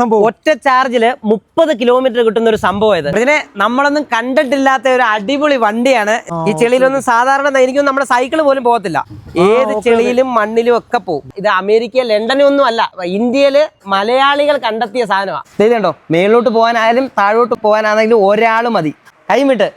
സംഭവം? ഒറ്റ ചാർജിൽ മുപ്പത് കിലോമീറ്റർ കിട്ടുന്ന ഒരു സംഭവം ഇത്. ഇതിനെ നമ്മളൊന്നും കണ്ടിട്ടില്ലാത്ത ഒരു അടിപൊളി വണ്ടിയാണ്. ഈ ചെളിയിലൊന്നും സാധാരണ എനിക്കൊന്നും നമ്മുടെ സൈക്കിൾ പോലും പോകത്തില്ല. ഏത് ചെളിയിലും മണ്ണിലും ഒക്കെ പോകും ഇത് അമേരിക്ക ലണ്ടനും ഒന്നും അല്ല. ഇന്ത്യയിൽ മലയാളികൾ കണ്ടെത്തിയ സാധനമാണ് ഇത് കണ്ടോ? മേളിലോട്ട് പോകാനായാലും താഴോട്ട് പോകാനാണെങ്കിലും ഒരാൾ മതി. കൈമിട്ട്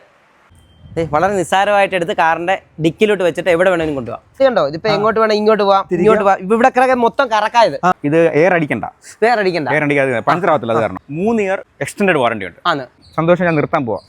വളരെ നിസ്സാരമായിട്ട് എടുത്ത് കാറിന്റെ ഡിക്കിലോട്ട് വെച്ചിട്ട് എവിടെ വേണമെങ്കിലും കൊണ്ടുപോകാം ഇത് കണ്ടോ? ഇതിപ്പോ എങ്ങോട്ട് വേണം ഇങ്ങോട്ട് പോവാം ഇങ്ങോട്ട് പോവാം. ഇവിടെ കിടക്കെ മൊത്തം കറക്കായത് ഇത്. എയർ അടിക്കണ്ട. എയർ അടിക്കണ്ട. എയർ അടിക്കാതെ പഞ്ചർ ആവത്തില്ല അത് കാരണം. മൂന്ന് ഇയർ എക്സ്റ്റൻഡ് വാറണ്ടി ഉണ്ട്. ആണ്. സന്തോഷം ഞാൻ നിർത്താൻ പോവാം.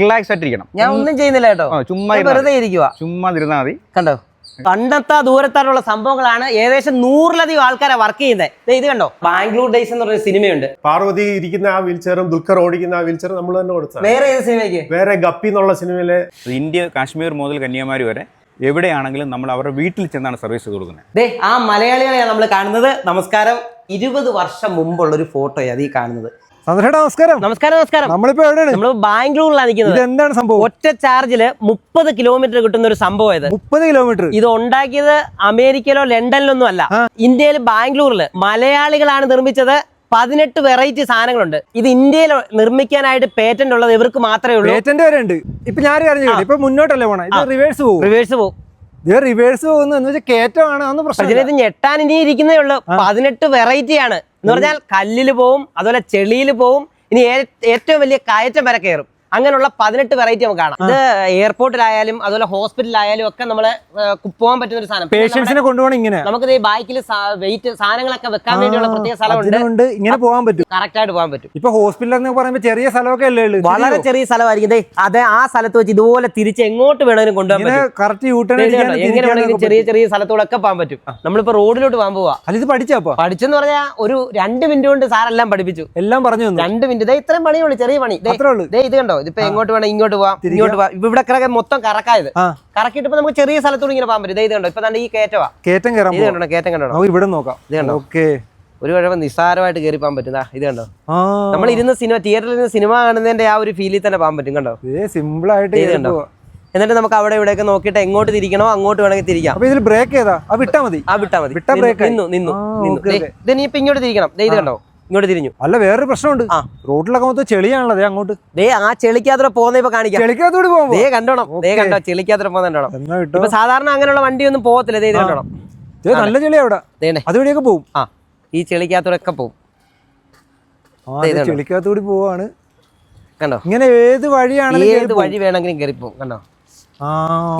റിലാക്സ് ആയിട്ടിരിക്കണം. ഞാൻ ഒന്നും ചെയ്യുന്നില്ല കേട്ടോ. ചുമ്മാ വെറുതെ ഇരിക്കുക ചുമ്മാ ഇരുന്നാൽ മതി. കണ്ടോ? കണ്ടെത്താ ദൂരത്തായിട്ടുള്ള സംഭവങ്ങളാണ് ഏകദേശം നൂറിലധികം ആൾക്കാരെ വർക്ക് ചെയ്യുന്നത്. ഇത് കണ്ടോ? ബാംഗ്ലൂർ ഡേയ്സ് എന്ന് പറഞ്ഞ സിനിമയുണ്ട്. പാർവതി ഇരിക്കുന്ന ആ വീൽ ചെയറും ദുൽഖർ ഓടിക്കുന്ന ആ വീൽ ചെയർ നമ്മൾ തന്നെ കൊടുത്തത്. വേറെ ഏത് സിനിമയ്ക്ക്? വേറെ ഗപ്പി എന്നുള്ള സിനിമയിലെ ഇന്ത്യ കാശ്മീർ മുതൽ കന്യാകുമാരി വരെ എവിടെയാണെങ്കിലും നമ്മൾ അവരുടെ വീട്ടിൽ ചെന്നാണ് സർവീസ് കൊടുക്കുന്നത്. ദേ ആ മലയാളികളെയാണ് നമ്മൾ കാണുന്നത്. നമസ്കാരം. ഇരുപത് വർഷം മുമ്പുള്ള ഒരു ഫോട്ടോയാണ് ഈ കാണുന്നത്. സന്തോഷേട്ടാ നമസ്കാരം. നമസ്കാരം നമസ്കാരം. നമ്മളിപ്പോ എവിടെയാണ്? നമ്മൾ ബാംഗ്ലൂരിലാണ് നിൽക്കുന്നത്. എന്താണ് സംഭവം? ഒറ്റ ചാർജിൽ മുപ്പത് കിലോമീറ്റർ കിട്ടുന്ന ഒരു സംഭവം ഇത്. മുപ്പത് കിലോമീറ്റർ. ഇത് ഉണ്ടാക്കിയത് അമേരിക്കയിലോ ലണ്ടനിലൊന്നും അല്ല. ഇന്ത്യയിൽ ബാംഗ്ലൂരിൽ മലയാളികളാണ് നിർമ്മിച്ചത്. പതിനെട്ട് വെറൈറ്റി സാധനങ്ങളുണ്ട്. ഇത് ഇന്ത്യയിൽ നിർമ്മിക്കാനായിട്ട് പേറ്റന്റ് ഉള്ളത് ഇവർക്ക് മാത്രമേ ഉള്ളൂ. പേറ്റന്റ് വരെ ഉണ്ട്. ഇപ്പൊ ഞാൻ അറിഞ്ഞു ഇപ്പൊ മുന്നോട്ടല്ലേ പോണേ? ഇത് റിവേഴ്സ് പോകും റിവേഴ്സ് പോകും ഇത് റിവേഴ്സ് പോകുന്നു എന്ന് വെച്ചാൽ കയറ്റമാണ് പ്രശ്നം ഇത് ഞെട്ടാൻ ഇനി ഇരിക്കുന്നേ ഉള്ളൂ. പതിനെട്ട് വെറൈറ്റി ആണ് എന്ന് പറഞ്ഞാൽ കല്ലിൽ പോവും അതുപോലെ ചെളിയിൽ പോവും. ഇനി ഏറ്റവും വലിയ കയറ്റം വരെ കയറും. അങ്ങനെയുള്ള പതിനെട്ട് വെറൈറ്റി നമുക്ക് കാണാം. ഇത് എയർപോർട്ടിലായാലും അതുപോലെ ഹോസ്പിറ്റലിലായാലും ഒക്കെ നമ്മൾ പോകാൻ പറ്റുന്ന ഒരു സാധനം. പേഷ്യൻസിനെ കൊണ്ടുപോകണം ഇങ്ങനെ. നമുക്ക് ഈ ബൈക്കിൽ വെയിറ്റ് സാധനങ്ങളൊക്കെ വെക്കാൻ വേണ്ടിയുള്ള പ്രത്യേക സ്ഥലമുണ്ട് ഇങ്ങനെ പോകാൻ പറ്റും. കറക്റ്റ് ആയിട്ട് പോകാൻ പറ്റും. ഇപ്പൊ ഹോസ്പിറ്റൽ എന്ന് പറയുമ്പോൾ ചെറിയ സ്ഥലമൊക്കെ അല്ലേ ഉള്ളൂ. വളരെ ചെറിയ സ്ഥലമായിരിക്കും. അതെ ആ സ്ഥലത്ത് വെച്ച് ഇതുപോലെ തിരിച്ച് എങ്ങോട്ട് വേണമെങ്കിലും കൊണ്ടുപോകാൻ എങ്ങനെയാണെങ്കിലും പറ്റും. കറക്റ്റ്? എങ്ങനെ വേണമെങ്കിലും ചെറിയ ചെറിയ സ്ഥലത്തോടൊക്കെ പോകാൻ പറ്റും. നമ്മളിപ്പോ റോഡിലോട്ട് പോകാൻ പോവാ. ഇത് പഠിച്ചപ്പോ പഠിച്ചെന്ന് പറഞ്ഞാൽ ഒരു രണ്ട് മിനിറ്റ് കൊണ്ട് സാറെല്ലാം പഠിപ്പിച്ചു. എല്ലാം പറഞ്ഞു രണ്ട് മിനിറ്റ്. ഇത്രയും പണിയുള്ളൂ ചെറിയ പണി. ഇത് കണ്ടോ? ഇതിപ്പോ എങ്ങോട്ട് വേണം ഇങ്ങോട്ട് പോവാം ഇങ്ങോട്ട് പോവാം. ഇവിടെ കിടക്കെ മൊത്തം കറക്കായത് കറക്കിയിട്ട് ഇപ്പൊ നമുക്ക് ചെറിയ സ്ഥലത്തോട് ഇങ്ങനെ പോകാൻ പറ്റും ഇത് കണ്ടോ? ഇപ്പൊ തന്നെ ഈ കയറ്റവാ. കയറ്റം കേറാം ഇത്. കണ്ടോ? കയറ്റം കണ്ടോ? നമുക്ക് ഇവിടെ നോക്കാം. ഇത് കണ്ടോ? ഓക്കെ. ഒരു കുഴപ്പം നിസ്സാരമായിട്ട് കയറി പോകാൻ പറ്റും. ഇത് കണ്ടോ? നമ്മൾ ഇരുന്ന് സിനിമ തിയേറ്ററിൽ ഇരുന്ന് സിനിമ കാണുന്നതിന്റെ ആ ഒരു ഫീലിൽ തന്നെ പോകാൻ പറ്റും. കണ്ടോ? സിമ്പിൾ ആയിട്ട് ഇത് കണ്ടോ? എന്നിട്ട് നമുക്ക് അവിടെ ഇവിടെയൊക്കെ നോക്കിയിട്ട് എങ്ങോട്ട് തിരിക്കണോ അങ്ങോട്ട് വേണമെങ്കിൽ തിരിക്കാം. അപ്പൊ ഇതിൽ ബ്രേക്ക് ചെയ്താ ആ വിട്ടാ മതി. ആ വിട്ടാ മതി. വിട്ടാ നിന്നു, നിന്നു നിന്നു ഇപ്പൊ ഇങ്ങോട്ട് തിരിക്കണം. ഇത് കണ്ടോ? ഇങ്ങോട്ട് തിരിഞ്ഞു. അല്ല വേറൊരു പ്രശ്നമുണ്ട്. ആ. റോഡിലൊക്കെ മൊത്തം ചെളിയാണല്ലോ ദേ അങ്ങോട്ട്. ദേ ആ ചെളിക്കാത്ര പോകുന്ന ഇപ്പൊ കാണിക്കാം. ചെളിക്കകത്തോട് ദേ കണ്ടോണം. ദേ കണ്ടോ ചെളിക്കാത്ര പോകുന്നുണ്ടോ കിട്ടോ. സാധാരണ അങ്ങനെയുള്ള വണ്ടിയൊന്നും പോകത്തില്ല. ദേ ഇത് കണ്ടോണം. ദേ നല്ല ചെളിയാ അവിടെ അതുവഴിയൊക്കെ പോകും ആ ഈ ചെളിക്കാത്തൂടെ പോകും ആ ദേ ഇത് ഇതുണ്ട്. ചെളിക്കകത്തോടി പോവാണ്. കണ്ടോ? ഇങ്ങനെ ഏത് വഴിയാണെങ്കിലും ഏത് വഴി വേണമെങ്കിലും കേറിപ്പോ കണ്ടോ?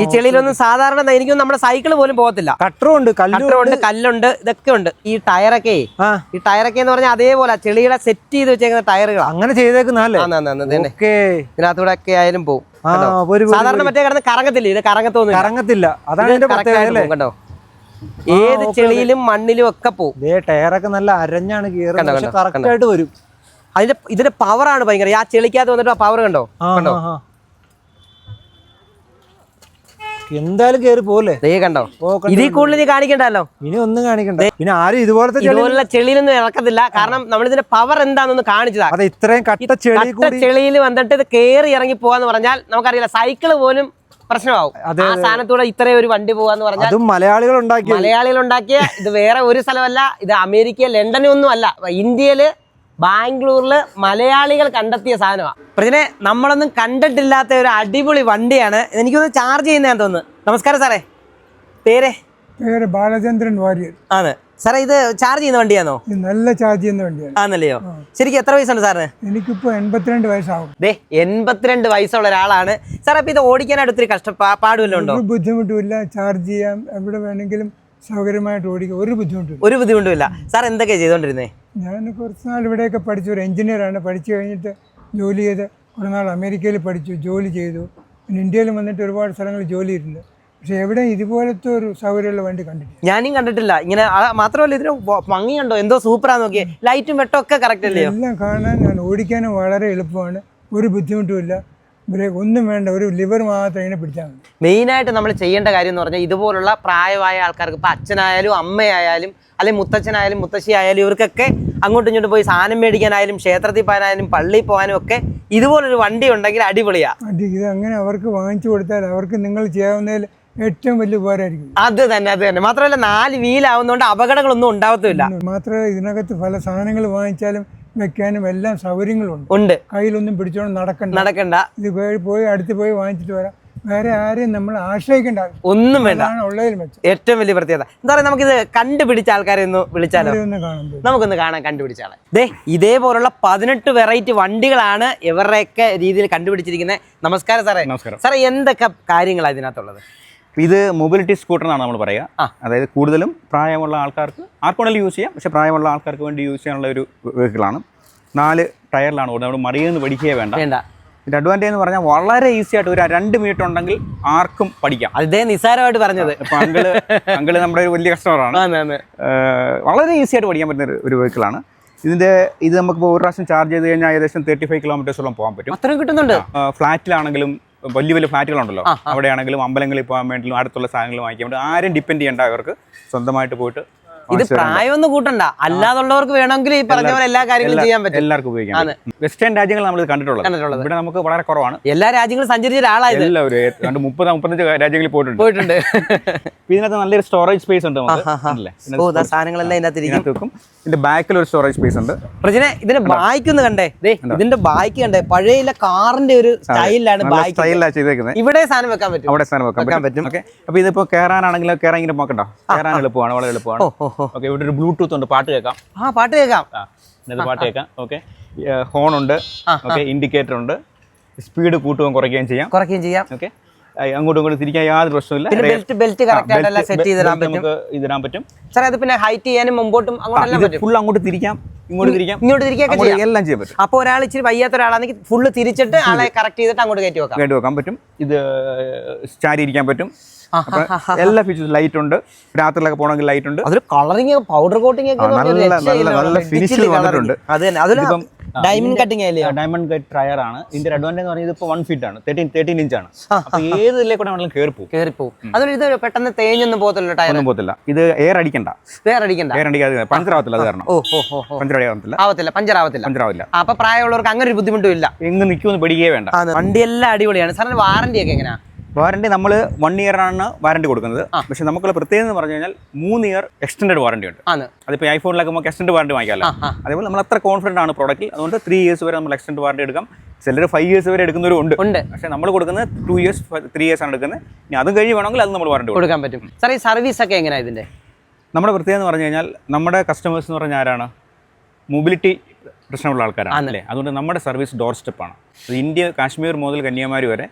ഈ ചെളിയിലൊന്നും സാധാരണ എനിക്കൊന്നും നമ്മുടെ സൈക്കിൾ പോലും പോകത്തില്ല. കട്ടറും ഉണ്ട് കട്ടറുണ്ട് കല്ലുണ്ട് ഇതൊക്കെ ഉണ്ട് ഈ ടയറൊക്കെ ഈ ടയറൊക്കെ എന്ന് പറഞ്ഞാൽ അതേപോലെ ചെളികളെ സെറ്റ് ചെയ്ത് വെച്ചേക്കുന്ന ടയറുകൾ അങ്ങനെ ചെയ്തേക്കുന്നല്ലേ ഇതിനകത്തൂടെ ഒക്കെ ആയാലും പോകും സാധാരണ മറ്റേ കിടന്ന് കറങ്ങത്തില്ല? ഇത് കറങ്ങത്തൊന്നും കറങ്ങത്തില്ല. അതാണ് കണ്ടോ? ഏത് ചെളിയിലും മണ്ണിലും ഒക്കെ പോകും ടയറൊക്കെ നല്ല അരഞ്ഞാണ് കറക്റ്റ് ആയിട്ട് വരും. അതിന്റെ ഇതിന്റെ പവറാണ് ഭയങ്കര. ആ ചെളിക്കകത്ത് വന്നിട്ട് ആ പവർ കണ്ടോ? കണ്ടോ ആ, ആ. എന്തായാലും കേറി പോലെ ദേ കണ്ടോ? ഇതിൽ കൂടുതൽ നീ കാണിക്കണ്ടല്ലോ? ഇനി ഒന്നും കാണിക്കണ്ട. പിന്നെ ആരും ഇതുപോലത്തെ ഇതുപോലുള്ള ചെളിയിലൊന്നും ഇറക്കത്തില്ല കാരണം നമ്മളിതിന്റെ പവർ എന്താണെന്ന് കാണിച്ചതാ. അതെ ഇത്രയും കട്ട ചെളി ചെളിയിൽ വന്നിട്ട് ഇത് കേറി ഇറങ്ങി പോവാന്ന് പറഞ്ഞാൽ നമുക്കറിയില്ല. സൈക്കിൾ പോലും പ്രശ്നമാവും. ആ സ്ഥാനത്തൂടെ ഇത്രയും ഒരു വണ്ടി പോവാന്ന് പറഞ്ഞാൽ അതും മലയാളികൾ ഉണ്ടാക്കിയ മലയാളികൾ ഉണ്ടാക്കിയ ഇത് വേറെ ഒരു സ്ഥലമല്ല. ഇത് അമേരിക്ക ലണ്ടനും ഒന്നും അല്ല. ഇന്ത്യയിൽ ബാംഗ്ലൂരിൽ മലയാളികൾ കണ്ടെത്തിയ സാധനമാണ് പ്രതിനെ നമ്മളൊന്നും കണ്ടിട്ടില്ലാത്ത ഒരു അടിപൊളി വണ്ടിയാണ്. എനിക്കൊന്ന് ചാർജ് ചെയ്യുന്നതാന്ന് തോന്നുന്നു. നമസ്കാരം സാറേ. പേര്? പേര് ബാലചന്ദ്രൻ വാര്യർ. ആണ്. സാറേ ഇത് ചാർജ് ചെയ്യുന്ന വണ്ടിയാണോ? നല്ല ചാർജ് ചെയ്യുന്ന വണ്ടിയാണ്. ആണല്ലയോ? ശരിക്കും എത്ര വയസ്സുണ്ട് സാറിന്? എനിക്കിപ്പോൾ എൺപത്തിരണ്ട് വയസ്സാവും. ദേ എൺപത്തിരണ്ട് വയസ്സുള്ള ഒരാളാണ്. സാർ അപ്പൊ ഇത് ഓടിക്കാനായിട്ട് ഒത്തിരി കഷ്ടപ്പാ പാടുമല്ലോ ഉണ്ടോ? ഒരു ബുദ്ധിമുട്ടുമില്ല ചാർജ് ചെയ്യാം. എവിടെ വേണമെങ്കിലും സൗകര്യമായിട്ട് ഓടിക്കാം. ഒരു ബുദ്ധിമുട്ടും ഒരു ബുദ്ധിമുട്ടുമില്ല. സാർ എന്തൊക്കെയാണ് ചെയ്തോണ്ടിരുന്നേ? ഞാൻ കുറച്ച് നാൾ ഇവിടെയൊക്കെ പഠിച്ചു. ഒരു എഞ്ചിനീയറാണ് പഠിച്ചു കഴിഞ്ഞിട്ട് ജോലി ചെയ്ത് കുറേ നാൾ അമേരിക്കയിൽ പഠിച്ചു ജോലി ചെയ്തു. പിന്നെ ഇന്ത്യയിൽ വന്നിട്ട് ഒരുപാട് സ്ഥലങ്ങളിൽ ജോലി ചെയ്തിട്ടുണ്ട് പക്ഷെ എവിടെ ഇതുപോലത്തെ ഒരു സൗകര്യമുള്ള വണ്ടി കണ്ടിട്ടില്ല. ഞാനും കണ്ടിട്ടില്ല. ഇങ്ങനെ മാത്രമല്ല ഇതിന് ഭംഗി കണ്ടോ? എന്തോ സൂപ്പറാ നോക്കിയേ. ലൈറ്റും വെട്ടൊക്കെ കറക്റ്റ് അല്ലേ? എല്ലാം കാണാൻ ഞാൻ ഓടിക്കാനും വളരെ എളുപ്പമാണ്. ഒരു ബുദ്ധിമുട്ടുമില്ല. ബ്രേക്ക് ഒന്നും വേണ്ട ഒരു ലിവർ മാത്രം ഇതിനെ പിടിച്ചാൽ മതി. മെയിനായിട്ട് നമ്മൾ ചെയ്യേണ്ട കാര്യം എന്ന് പറഞ്ഞാൽ ഇതുപോലുള്ള പ്രായമായ ആൾക്കാർക്ക് ഇപ്പം അച്ഛനായാലും അമ്മയായാലും അല്ലെങ്കിൽ മുത്തച്ഛനായാലും മുത്തശ്ശി ആയാലും ഇവർക്കൊക്കെ അങ്ങോട്ടും ഇങ്ങോട്ടും പോയി സാധനം മേടിക്കാനായാലും ക്ഷേത്രത്തിൽ പോകാനായാലും പള്ളിയിൽ പോകാനും ഒക്കെ ഇതുപോലൊരു വണ്ടി ഉണ്ടെങ്കിൽ അടിപൊളിയാ. അത് ഇത് അങ്ങനെ അവർക്ക് വാങ്ങിച്ചു കൊടുത്താൽ അവർക്ക് നിങ്ങൾ ചെയ്യാവുന്നതിൽ ഏറ്റവും വലിയ ഉപകാരമായിരിക്കും. അത് തന്നെ അത് തന്നെ. മാത്രമല്ല നാല് വീലാവുന്നതുകൊണ്ട് അപകടങ്ങളൊന്നും ഉണ്ടാവത്തുമില്ല. മാത്രമല്ല ഇതിനകത്ത് പല സാധനങ്ങൾ വാങ്ങിച്ചാലും വെക്കാനും എല്ലാം സൗകര്യങ്ങളുണ്ട്. ഉണ്ട്. കയ്യിലൊന്നും പിടിച്ചോണ്ട് നടക്കണ്ട. നടക്കണ്ട. ഇത് പോയി പോയി അടുത്ത് പോയി വാങ്ങിച്ചിട്ട് വരാം. വേറെ ആരെയും നമ്മൾ ആശ്രയിക്കേണ്ട. ഒന്നും വേണ്ട. ഉള്ളതിൽ ഏറ്റവും വലിയ പ്രത്യേകത. എന്താ പറയുക നമുക്കിത് കണ്ടുപിടിച്ച ആൾക്കാരെ ഒന്ന് വിളിച്ചാലോ? നമുക്കൊന്ന് കാണാൻ കണ്ടുപിടിച്ച ആളെ ദേ ഇതേപോലുള്ള പതിനെട്ട് വെറൈറ്റി വണ്ടികളാണ് ഇവരുടെയൊക്കെ രീതിയിൽ കണ്ടുപിടിച്ചിരിക്കുന്നത്. നമസ്കാരം സാറേ. നമസ്കാരം. സാറേ എന്തൊക്കെ കാര്യങ്ങളാണ് ഇതിനകത്തുള്ളത്? ഇത് മൊബിലിറ്റി സ്കൂട്ടർ എന്നാണ് നമ്മൾ പറയുക. അതായത് കൂടുതലും പ്രായമുള്ള ആൾക്കാർക്ക് ആർക്കുണ്ടെങ്കിലും യൂസ് ചെയ്യാം. പക്ഷേ പ്രായമുള്ള ആൾക്കാർക്ക് വേണ്ടി യൂസ് ചെയ്യാനുള്ള ഒരു വെഹിക്കിളാണ് നാല് ടയറിലാണ് ഓടുന്നത്. നമ്മൾ മറിയെന്ന് പഠിക്കുകയേ വേണ്ട. വേണ്ട. ഇതിന്റെ അഡ്വാന്റേജ് എന്ന് പറഞ്ഞാൽ വളരെ ഈസി ആയിട്ട് ഒരു രണ്ട് മിനിറ്റ് ഉണ്ടെങ്കിൽ ആർക്കും പഠിക്കാം. അതേ നിസ്സാരമായിട്ട് പറഞ്ഞത്. അങ്കിൾ അങ്കിൾ നമ്മുടെ ഒരു വലിയ കസ്റ്റമറാണ്. വളരെ ഈസി ആയിട്ട് പഠിക്കാൻ പറ്റുന്ന ഒരു- വെഹിക്കിളാണ് ഇതിന്റെ ഇത് നമുക്ക് ഒരു പ്രാവശ്യം ചാർജ് ചെയ്ത് കഴിഞ്ഞാൽ ഏകദേശം തേർട്ടി ഫൈവ് കിലോമീറ്റേഴ്സോളം പോകാൻ പറ്റും. അത്രയും കിട്ടുന്നുണ്ട്. ഫ്ലാറ്റിലാണെങ്കിലും വലിയ വലിയ ഫ്ലാറ്റുകളുണ്ടല്ലോ. അവിടെയാണെങ്കിലും അമ്പലങ്ങളിൽ പോകാൻ വേണ്ടിയും അടുത്തുള്ള സാധനങ്ങൾ വാങ്ങിക്കാൻ വേണ്ടി ആരും ഡിപ്പെൻഡ് ചെയ്യേണ്ട അവർക്ക് സ്വന്തമായിട്ട് പോയിട്ട് ഇത് പ്രായമൊന്നും കൂട്ടണ്ട. അല്ലാതുള്ളവർക്ക് വേണമെങ്കിൽ ഈ പറഞ്ഞ പോലെ എല്ലാ കാര്യങ്ങളും ചെയ്യാൻ പറ്റും. എല്ലാവർക്കും ഉപയോഗിക്കാം വെസ്റ്റേൺ രാജ്യങ്ങൾ നമ്മൾ കണ്ടിട്ടുള്ളത്. ഇവിടെ നമുക്ക് വളരെ കുറവാണ്. എല്ലാ രാജ്യങ്ങളും സഞ്ചരിച്ച ഒരാളായത് എല്ലാവരും മുപ്പത് മുപ്പത്തഞ്ച് രാജ്യങ്ങളിൽ പോയിട്ടുണ്ട്. പോയിട്ടുണ്ട്. ഇതിനകത്ത് നല്ലൊരു സ്റ്റോറേജ് സ്പേസ് ഉണ്ട് സാധനങ്ങളെല്ലാം ഇതിനകത്ത് വെക്കും. ഇതിന്റെ ബാക്കിൽ ഒരു സ്റ്റോറേജ് സ്പേസ് ഉണ്ട്. പ്രജനെ ഇതിന്റെ ബാക്ക് ഒന്ന് കണ്ടേ? ഇതിന്റെ ബാക്ക് കണ്ടേ? പഴയ കാറിന്റെ ഒരു സ്റ്റൈലാണ് സ്റ്റൈലാണ് ചെയ്തേക്കുന്നത് ഇവിടെ സാധനം വെക്കാൻ പറ്റും. അവിടെ സാധനം വെക്കാൻ പറ്റും. ഓക്കെ അപ്പൊ ഇതിപ്പോ കേറാനാണെങ്കിലും കേറാൻ ഇങ്ങനെ പോക്കണ്ടോ. കേറാൻ എളുപ്പമാണ് വളരെ എളുപ്പമാണ്. ഓക്കെ ഇവിടെ ഒരു ബ്ലൂടൂത്ത് ഉണ്ട്. പാട്ട് കേൾക്കാം. ആ പാട്ട് കേൾക്കാം. ആ പാട്ട് കേൾക്കാം. ഓക്കെ ഹോൺ ഉണ്ട്. ഓക്കെ ഇൻഡിക്കേറ്റർ ഉണ്ട്. സ്പീഡ് കൂട്ടുകയും കുറയ്ക്കുകയും ചെയ്യാം. കുറയ്ക്കുകയും ചെയ്യാം. ഓക്കെ. അങ്ങോട്ടും ഇങ്ങോട്ടും തിരിക്കാൻ യാതൊരു പ്രശ്നമില്ല ബെൽറ്റ് ബെൽറ്റ് കറക്റ്റ് സെറ്റ് ചെയ്തിടാൻ പറ്റും. ഇതിടാൻ പറ്റും. സാറേ അത് പിന്നെ ഹൈറ്റ് ചെയ്യാനും മുമ്പോട്ടും അങ്ങോട്ടെല്ലാം ഫുൾ അങ്ങോട്ട് തിരിക്കാം ഇങ്ങോട്ട് തിരിക്കാം. ഇങ്ങോട്ട് തിരിക്കുകയൊക്കെ എല്ലാം ചെയ്യാൻ പറ്റും. അപ്പൊ ഒരാൾ ഇച്ചിരി വയ്യാത്ത ഒരാളാണെങ്കിൽ ഫുള്ള് തിരിച്ചിട്ട് ആളെ കറക്റ്റ് ചെയ്തിട്ട് അങ്ങോട്ട് കയറ്റി വെക്കാം. കയറ്റി വെക്കാൻ പറ്റും. ഇത് സ്റ്റാരി ഇരിക്കാൻ പറ്റും. എല്ലാ ഫീച്ചേഴ്സും ലൈറ്റ് ഉണ്ട്. രാത്രിയിലൊക്കെ പോകണമെങ്കിൽ ലൈറ്റ് ഉണ്ട്. അതൊരു കളറിങ് പൗഡർ കോട്ടിംഗ് ഒക്കെ നല്ല- നല്ല- നല്ല വന്നിട്ടുണ്ട്. അത് തന്നെ ആ, ഡയമണ്ട് കട്ടിംഗ് അല്ലേ ഡയമണ്ട് കട്ട് ടയർ ആണ്. ഇതിന്റെ അഡ്വാന്റേജ് എന്ന് പറഞ്ഞാൽ ഇതിപ്പോ വൺ ഫീറ്റ് ആണ്. തേർട്ടീൻ തേർട്ടീൻ ഇഞ്ച് ആണ്. അപ്പൊ ഏത് ഇതിലെ കൂടെ വേണമെങ്കിലും കയറി പോകും കേറിപ്പോവും അതുകൊണ്ട് ഇത് പെട്ടെന്ന് തേഞ്ഞൊന്നും പോകത്തില്ല ടയർ ഒന്നും പോകത്തില്ല. ഇത് എയർ അടിക്കണ്ട. എയർ അടിക്കണ്ട. എയർ അടിക്കാതെ പഞ്ചർ ആവത്തില്ല അത് കാരണം. ഓ ഓ പഞ്ചർ ആവത്തില്ല. ആവത്തില്ല പഞ്ചർ ആവത്തില്ല. പഞ്ചർ ആവില്ല അപ്പൊ പ്രായമുള്ളവർക്ക് അങ്ങനെ ഒരു ബുദ്ധിമുട്ടും ഇല്ല. എങ്ങ് നിൽക്കുമെന്ന് പേടിക്കേ വേണ്ട. വണ്ടി എല്ലാം അടിപൊളിയാണ്. സാറിന് വാറന്റി ഒക്കെ എങ്ങനെയാ? വാറണ്ടി നമ്മൾ വൺ ഇയർ ആണ് വാറണ്ടി കൊടുക്കുന്നത്. പക്ഷെ നമുക്കുള്ള പ്രത്യേകത എന്ന് പറഞ്ഞു കഴിഞ്ഞാൽ മൂന്ന് ഇയർ എക്സ്റ്റൻഡ് വാറണ്ടി ഉണ്ട്. അതിപ്പോൾ ഐഫോണിലൊക്കെ നമുക്ക് എക്സ്റ്റൻഡ് വാറണ്ടി വാങ്ങിക്കാമല്ലോ. അതേപോലെ നമ്മൾ അത്ര കോൺഫിഡന്റ് ആണ് പ്രോഡക്റ്റിൽ അതുകൊണ്ട് ത്രീ ഇയേഴ്സ് വരെ നമ്മൾ എക്സ്റ്റൻഡ് വാറണ്ടി എടുക്കാം. ചിലർ ഫൈവ് ഇയേഴ്സ് വരെ എടുക്കുന്നവരും ഉണ്ട്. ഉണ്ട്. പക്ഷേ നമ്മൾ കൊടുക്കുന്നത് ടു ഇയേഴ്സ് ത്രീ ഇയേഴ്സ് ആണ് എടുക്കുന്നത്. ഇനി അത് കഴിഞ്ഞ് വേണമെങ്കിൽ അത് നമ്മൾ വാറണ്ടി കൊടുക്കാൻ പറ്റും. സാർ ഈ സർവീസ് ഒക്കെ എങ്ങനെയാണ് ഇതിന്റെ നമ്മുടെ പ്രത്യേകത എന്ന് പറഞ്ഞു കഴിഞ്ഞാൽ നമ്മുടെ കസ്റ്റമേഴ്സ് എന്ന് പറഞ്ഞാൽ ആരാണ്? മൊബിലിറ്റി പ്രശ്നമുള്ള ആൾക്കാരാണ് അല്ലേ? അതുകൊണ്ട് നമ്മുടെ സർവീസ് ഡോർ സ്റ്റെപ്പാണ് അത് ഇന്ത്യ കാശ്മീർ മുതൽ കന്യാകുമാരി വരെ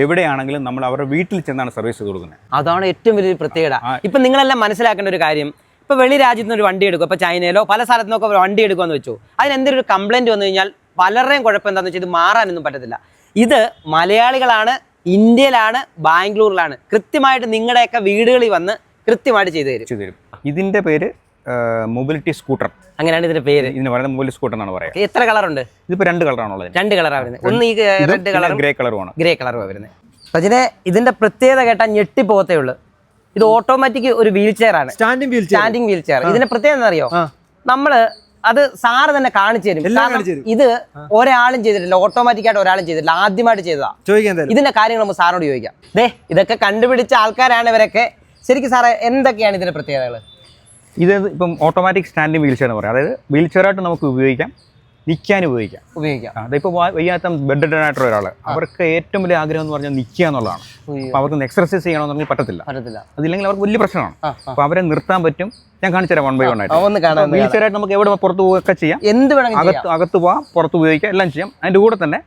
എവിടെയാണെങ്കിലും നമ്മൾ അവരുടെ വീട്ടിൽ ചെന്നാണ് സർവീസ് ചെയ്ത് കൊടുക്കുന്നത്. അതാണ് ഏറ്റവും വലിയൊരു പ്രത്യേകത. ഇപ്പം നിങ്ങളെല്ലാം മനസ്സിലാക്കേണ്ട ഒരു കാര്യം ഇപ്പോൾ വെളി രാജ്യത്ത് നിന്ന് ഒരു വണ്ടി എടുക്കും. ഇപ്പോൾ ചൈനയിലോ പല സ്ഥലത്തു നിന്നൊക്കെ ഒരു വണ്ടി എടുക്കുമെന്ന് വെച്ചു. അതിനെന്തൊരു കംപ്ലൈന്റ് വന്നു കഴിഞ്ഞാൽ പലരുടെയും കുഴപ്പം എന്താണെന്ന് വെച്ചാൽ ഇത് മാറാനൊന്നും പറ്റത്തില്ല. ഇത് മലയാളികളാണ് ഇന്ത്യയിലാണ് ബാംഗ്ലൂരിലാണ് കൃത്യമായിട്ട് നിങ്ങളുടെയൊക്കെ വീടുകളിൽ വന്ന് കൃത്യമായിട്ട് ചെയ്തു തരും. ഇതിന്റെ പേര് മൊബിലിറ്റി സ്കൂട്ടർ അങ്ങനെയാണ് ഇതിന്റെ പേര്. ഇതിന് പറയുന്നത് മൊബിലിറ്റി സ്കൂട്ടർ എന്നാണ് പറയുക. എത്ര കളറുണ്ട് ഇതിപ്പോ രണ്ട് കളറാണുള്ളത് രണ്ട് കളറാണ് വരുന്നത്. ഒന്ന് ഈ റെഡ് കളറും ഗ്രേ കളറുമാണ് ഗ്രേ കളറും വരുന്നത്. പക്ഷേ ഇതിന്റെ പ്രത്യേകത കേട്ടാൽ ഞെട്ടിപ്പോകത്തേ ഉള്ളൂ. ഇത് ഓട്ടോമാറ്റിക് ഒരു വീൽ ചെയർ ആണ്. Standing wheel standing wheel chair ഇതിന്റെ പ്രത്യേകത അറിയോ? നമ്മൾ അത് സാറ് തന്നെ കാണിച്ചു തരും. ഇത് ഒരാളും ചെയ്തിട്ടില്ല. ഓട്ടോമാറ്റിക് ആയിട്ട് ഒരാളും ചെയ്തിട്ടില്ല. ആദ്യമായിട്ട് ചെയ്തതാ. ചോദിക്കാൻ തരും ഇതിന്റെ കാര്യങ്ങൾ നമുക്ക് സാറിനോട് ചോദിക്കാം. ദേ ഇതൊക്കെ കണ്ടുപിടിച്ച ആൾക്കാരാണ് ഇവരൊക്കെ. ശരിക്കും സാറേ എന്തൊക്കെയാണ് ഇതിന്റെ പ്രത്യേകതകൾ ഇത് ഇപ്പം ഓട്ടോമാറ്റിക് സ്റ്റാൻഡിങ് വീൽ ചെയർ എന്ന് പറയാം. അതായത് വീൽ ചെയറായിട്ട് നമുക്ക് ഉപയോഗിക്കാം. നിൽക്കാൻ ഉപയോഗിക്കാം. ഉപയോഗിക്കാം. അതിപ്പോൾ വയ്യാത്ത ബെഡ് ആയിട്ടുള്ള ഒരാൾ അവർക്ക് ഏറ്റവും വലിയ ആഗ്രഹം എന്ന് പറഞ്ഞാൽ നിൽക്കുക എന്നുള്ളതാണ്. അപ്പോൾ അവർക്ക് എക്സർസൈസ് ചെയ്യണമെന്നുണ്ടെങ്കിൽ പറ്റത്തില്ല. പറ്റത്തില്ല. അതില്ലെങ്കിൽ അവർക്ക് വലിയ പ്രശ്നമാണ്. അപ്പോൾ അവരെ നിർത്താൻ പറ്റും. ഞാൻ കാണിച്ചു തരാം വൺ ബൈ വൺ ആയിട്ട്. വീൽ. ചെയറായിട്ട് നമുക്ക് എവിടെ പുറത്ത് പോവുകയൊക്കെ ചെയ്യാം. എന്ത് വേണമെങ്കിലും അകത്ത് അകത്ത് പോവാം പുറത്ത് ഉപയോഗിക്കാം എല്ലാം ചെയ്യാം. അതിന്റെ കൂടെ തന്നെ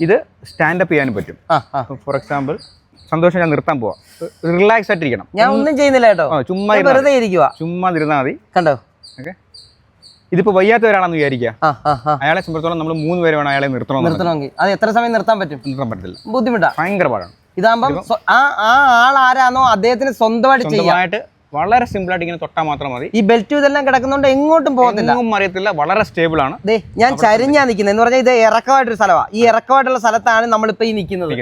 ഇത് സ്റ്റാൻഡപ്പ് ചെയ്യാനും പറ്റും. ഫോർ എക്സാമ്പിൾ സന്തോഷം ഞാൻ നിർത്താൻ പോവാം. റിലാക്സ് ആയിട്ടിരിക്കണം. ഞാൻ ഒന്നും ചെയ്യുന്നില്ല കേട്ടോ. ചുമ്മാ വെറുതെ ഇരിക്കുക ചുമ്മാ ഇരുന്നാൽ മതി. കണ്ടോ? ഓക്കെ ഇതിപ്പോ വയ്യാത്ത ഒരാളാന്ന് വിചാരിക്കുക അയാളെ സംബന്ധിച്ചോളം നമ്മൾ മൂന്ന് പേര് വേണം അയാളെ നിർത്തണം നിർത്തണമെങ്കിൽ. അത് എത്ര സമയം നിർത്താൻ പറ്റും? നിർത്താൻ പറ്റില്ല ബുദ്ധിമുട്ടാ. ഭയങ്കര പാടാണ്. ഇതാകുമ്പോൾ ആ ആ ആൾ ആരാണോ അദ്ദേഹത്തിന് സ്വന്തമായിട്ട് ചെയ്യാം. വളരെ സിമ്പിൾ ആയിട്ട് ഇങ്ങനെ തൊട്ടാ മാത്രം മതി. ഈ ബെൽറ്റ് ഇതെല്ലാം കിടക്കുന്നോണ്ട് എങ്ങോട്ടും പോകത്തില്ല. എങ്ങും അറിയത്തില്ല വളരെ സ്റ്റേബിൾ ആണ്. ദേ ഞാൻ ചരിഞ്ഞാ നിൽക്കുന്നത് എന്ന് പറഞ്ഞാൽ ഇത് ഇറക്കമായിട്ടൊരു സ്ഥലമാണ് ഈ ഇറക്കമായിട്ടുള്ള സ്ഥലത്താണ് നമ്മളിപ്പോ ഈ നിൽക്കുന്നത്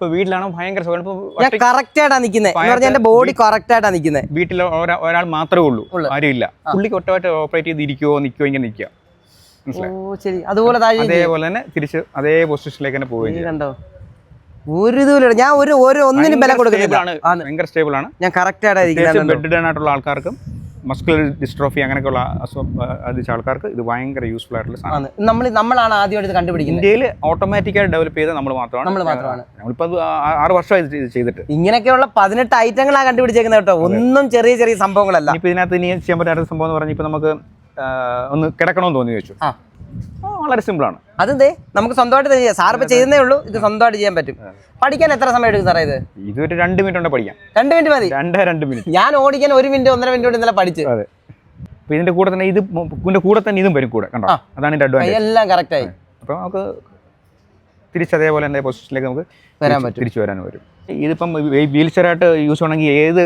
ഇപ്പൊ വീട്ടിലാണ്? ഭയങ്കര സുഖം. ഞാൻ ഒറ്റയ്ക്ക് കറക്റ്റ് ആയിട്ടാ നിൽക്കുന്നത് എന്റെ ബോഡി കറക്റ്റ് ആയിട്ടാ നിൽക്കുന്നത് വീട്ടിൽ ഒരാൾ മാത്രമേ ഉള്ളൂ. ആരുമില്ല. ആരും ഇല്ല പുള്ളിക്ക് ഒറ്റമായിട്ട് ഓപ്പറേറ്റ് ചെയ്ത് ഇരിക്കുവോ നിൽക്കുവോ ഇങ്ങനെ നിൽക്കുക ശരി. അതുപോലെ അതേപോലെ തന്നെ തിരിച്ച് അതേ പൊസിഷനിലേക്ക് തന്നെ പോവുകയും കണ്ടോ? ഒരു ഇതുമില്ല ഞാൻ ഒരു ഒരു ഒന്നിനും ബലം കൊടുക്കുന്നില്ല. ഭയങ്കര സ്റ്റേബിൾ ആണ്. ഞാൻ കറക്റ്റ് ആയിട്ടാ പ്രത്യേകിച്ച് ഇരിക്കുന്നത് ബെഡ് ആയിട്ടുള്ള ആൾക്കാർക്കും മസ്കുലർ ഡിസ്ട്രോഫി അങ്ങനെയൊക്കെയുള്ള അസുഖം ബാധിച്ച ആൾക്കാർക്ക് ഇത് ഭയങ്കര യൂസ്ഫുൾ ആയിട്ടുള്ള സാധനം. നമ്മൾ നമ്മളാണ് ആദ്യമായിട്ട് കണ്ടുപിടിക്കുന്നത്. ഇന്ത്യയിൽ ഓട്ടോമാറ്റിക്കായി ഡെവലപ്പ് ചെയ്ത് നമ്മൾ മാത്രമാണ്. നമ്മൾ മാത്രമാണ്. നമ്മളിപ്പോൾ ആറ് വർഷമായി ഇത് ചെയ്തിട്ട്. ഇങ്ങനെയൊക്കെയുള്ള പതിനെട്ട് ഐറ്റങ്ങളാണ് കണ്ടുപിടിച്ചേക്കുന്നത് കേട്ടോ. ഒന്നും ചെറിയ ചെറിയ സംഭവങ്ങളല്ല. ഇനിയിപ്പോൾ ഇതിനകത്ത് ഇനി ചെയ്യാൻ പറ്റാത്ത സംഭവം എന്ന് പറഞ്ഞാൽ ഇപ്പോൾ നമുക്ക് ഒന്ന് കിടക്കണമെന്ന് തോന്നി വെച്ചു ആ സിമ്പിൾ വളരെ സിമ്പിളാണ്. അതെന്തേ? നമുക്ക് സ്വന്തമായിട്ട് തന്നെ ചെയ്യാം. സാർ ഇപ്പൊ ചെയ്യുന്നേ ഉള്ളൂ. ഇത് സ്വന്തമായിട്ട് ചെയ്യാൻ പറ്റും. പഠിക്കാൻ എത്ര സമയം എടുക്കും സാറേ ഇത്? ഇതൊരു രണ്ട് മിനിറ്റ് കൊണ്ട് പഠിക്കാം. രണ്ട് മിനിറ്റ് മതി. രണ്ടേ രണ്ട് മിനിറ്റ് ഞാൻ ഓടിക്കാൻ ഒരു മിനിറ്റ് ഒന്നര മിനിറ്റ് കൊണ്ട് ഇന്നലെ പഠിച്ചു. അതെ. അപ്പൊ ഇതിന്റെ കൂടെ തന്നെ ഇത് ഇതിന്റെ കൂടെ തന്നെ ഇതും വരും കൂടെ കണ്ടോ? അതാണ് ഇതിന്റെ അഡ്വാൻസ് എല്ലാം കറക്റ്റ് ആയി. അപ്പോൾ നമുക്ക് തിരിച്ച് അതേപോലെ എന്റെ പൊസിഷനിലേക്ക് നമുക്ക് വരാൻ പറ്റും. തിരിച്ചു വരാൻ വരും. ഇതിപ്പം വീൽ ചെയറായിട്ട് യൂസ് ചെയ്യണമെങ്കിൽ ഏത്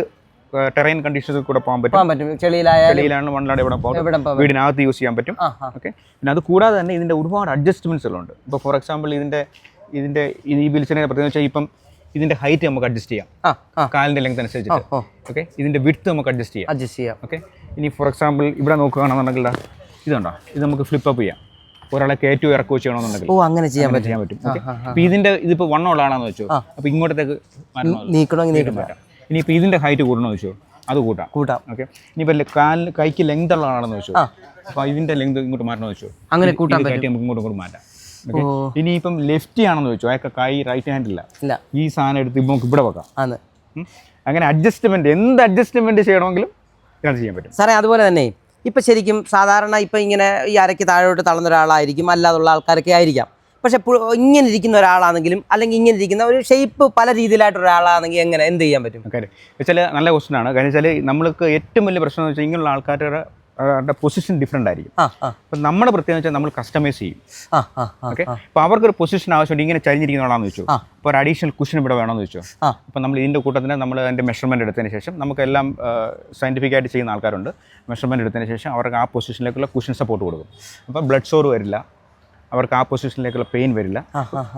ടെറൈൻ കണ്ടീഷൻസിൽ കൂടെ പോകാൻ പറ്റും. പറ്റും. ചെളിയിലാണ് മണ്ണിലാണ് ഇവിടെ പോകാം വീടിനകത്ത് യൂസ് ചെയ്യാൻ പറ്റും. ഓക്കെ പിന്നെ അത് കൂടാതെ തന്നെ ഇതിന്റെ ഒരുപാട് അഡ്ജസ്റ്റ്മെന്റ്സുകളുണ്ട് ഇപ്പോൾ ഫോർ എക്സാമ്പിൾ ഇതിന്റെ ഇതിന്റെ ഈ ബിൽസിനെ പ്രത്യേകം വെച്ചാൽ ഇപ്പം ഇതിന്റെ ഹൈറ്റ് നമുക്ക് അഡ്ജസ്റ്റ് ചെയ്യാം. കാലിന്റെ ലെങ്ത് അനുസരിച്ചിട്ട്. ഓക്കെ ഇതിന്റെ വിഡ്ത്ത് നമുക്ക് അഡ്ജസ്റ്റ് ചെയ്യാം. അഡ്ജസ്റ്റ് ചെയ്യാം. ഓക്കെ ഇനി ഫോർ എക്സാമ്പിൾ ഇവിടെ നോക്കുകയാണെന്നുണ്ടെങ്കിൽ ഇതുണ്ടോ? ഇത് നമുക്ക് ഫ്ലിപ്പ് അപ്പ് ചെയ്യാം. ഒരാളെ കയറ്റു ഇറക്കുകയോ ചെയ്യണമെന്നുണ്ടെങ്കിൽ ഓ അങ്ങനെ ചെയ്യാൻ പറ്റും. ചെയ്യാൻ പറ്റും. ഇതിന്റെ ഇതിപ്പോ ഇതിന്റെ ഇതിപ്പോൾ വണ്ണം വെച്ചോ. അപ്പൊ ഇങ്ങോട്ടേക്ക് നീക്കണമെങ്കിൽ നീക്കാൻ പറ്റാം. ഇനിയിപ്പോൾ ഇതിന്റെ ഹൈറ്റ് കൂടണമെന്ന് വെച്ചോ അത് കൂട്ടാം. കൂട്ടാം. ഓക്കെ ഇനിയിപ്പോൾ കാലിന് കൈക്ക് ലെങ്ത് ഉള്ളതാണെന്ന് വെച്ചോ. അപ്പോൾ ഇതിന്റെ ലെങ്ത് ഇങ്ങോട്ട് മാറ്റണമെന്ന് വെച്ചോ അങ്ങനെ കൂട്ടാൻ നമുക്ക് ഇങ്ങോട്ട് ഇങ്ങോട്ട് മാറ്റാം. ഇനിയിപ്പം ലെഫ്റ്റ് ആണെന്ന് വെച്ചോ അയാൾക്ക് കൈ റൈറ്റ് ഹാൻഡ് ഇല്ല. ഈ സാധനം എടുത്ത് നമുക്ക് ഇവിടെ വെക്കാം. അങ്ങനെ അഡ്ജസ്റ്റ്മെന്റ് എന്ത് അഡ്ജസ്റ്റ്മെന്റ് ചെയ്യണമെങ്കിലും ചെയ്യാൻ പറ്റും. സാറേ അതുപോലെ തന്നെ ഇപ്പം ശരിക്കും സാധാരണ ഇപ്പം ഇങ്ങനെ ഈ അരയ്ക്ക് താഴോട്ട് തളർന്ന ഒരാളായിരിക്കും. അല്ലാതുള്ള ആൾക്കാരൊക്കെ ആയിരിക്കാം. പക്ഷെ ഇങ്ങനെ ഇരിക്കുന്ന ഒരാളാണെങ്കിലും അല്ലെങ്കിൽ ഇങ്ങനെ ഇരിക്കുന്ന ഒരു ഷേപ്പ് പല രീതിയിലായിട്ട് ഒരാളാണെങ്കിൽ എങ്ങനെ എന്ത് ചെയ്യാൻ പറ്റും? വെച്ചാൽ നല്ല ക്വസ്റ്റൻ ആണ്. കാര്യം വെച്ചാൽ നമ്മൾക്ക് ഏറ്റവും വലിയ പ്രശ്നം എന്ന് വെച്ചാൽ ഇങ്ങനെയുള്ള ആൾക്കാരുടെ അവരുടെ പൊസിഷൻ ഡിഫറെന്റ് ആയിരിക്കും. അപ്പം നമ്മുടെ പ്രത്യേകത വെച്ചാൽ നമ്മൾ കസ്റ്റമൈസ് ചെയ്യും. ആ ആ ആ ഓക്കെ അപ്പോൾ അവർക്കൊരു പൊസിഷൻ ആവശ്യമുണ്ട് ഇങ്ങനെ ചരിഞ്ഞിരിക്കുന്ന ആളാന്ന് വെച്ചു. അപ്പോൾ ഒരു അഡീഷണൽ കുഷൻ ഇവിടെ വേണമെന്ന് വെച്ചു. അപ്പോൾ നമ്മൾ ഇതിന്റെ കൂട്ടത്തിന് നമ്മൾ അതിന്റെ മെഷർമെന്റ് എടുത്തതിന് ശേഷം നമുക്കെല്ലാം സയന്റിഫിക് ആയിട്ട് ചെയ്യുന്ന ആൾക്കാരുണ്ട്. മെഷർമെന്റ് എടുത്തതിന് ശേഷം അവർക്ക് ആ പൊസിഷനിലേക്കുള്ള കുഷൻ സപ്പോർട്ട് കൊടുക്കും. അപ്പോൾ ബ്ലഡ് ഷോർ വരില്ല. അവർക്ക് ആ പൊസിഷനിലേക്കുള്ള പെയിൻ വരില്ല.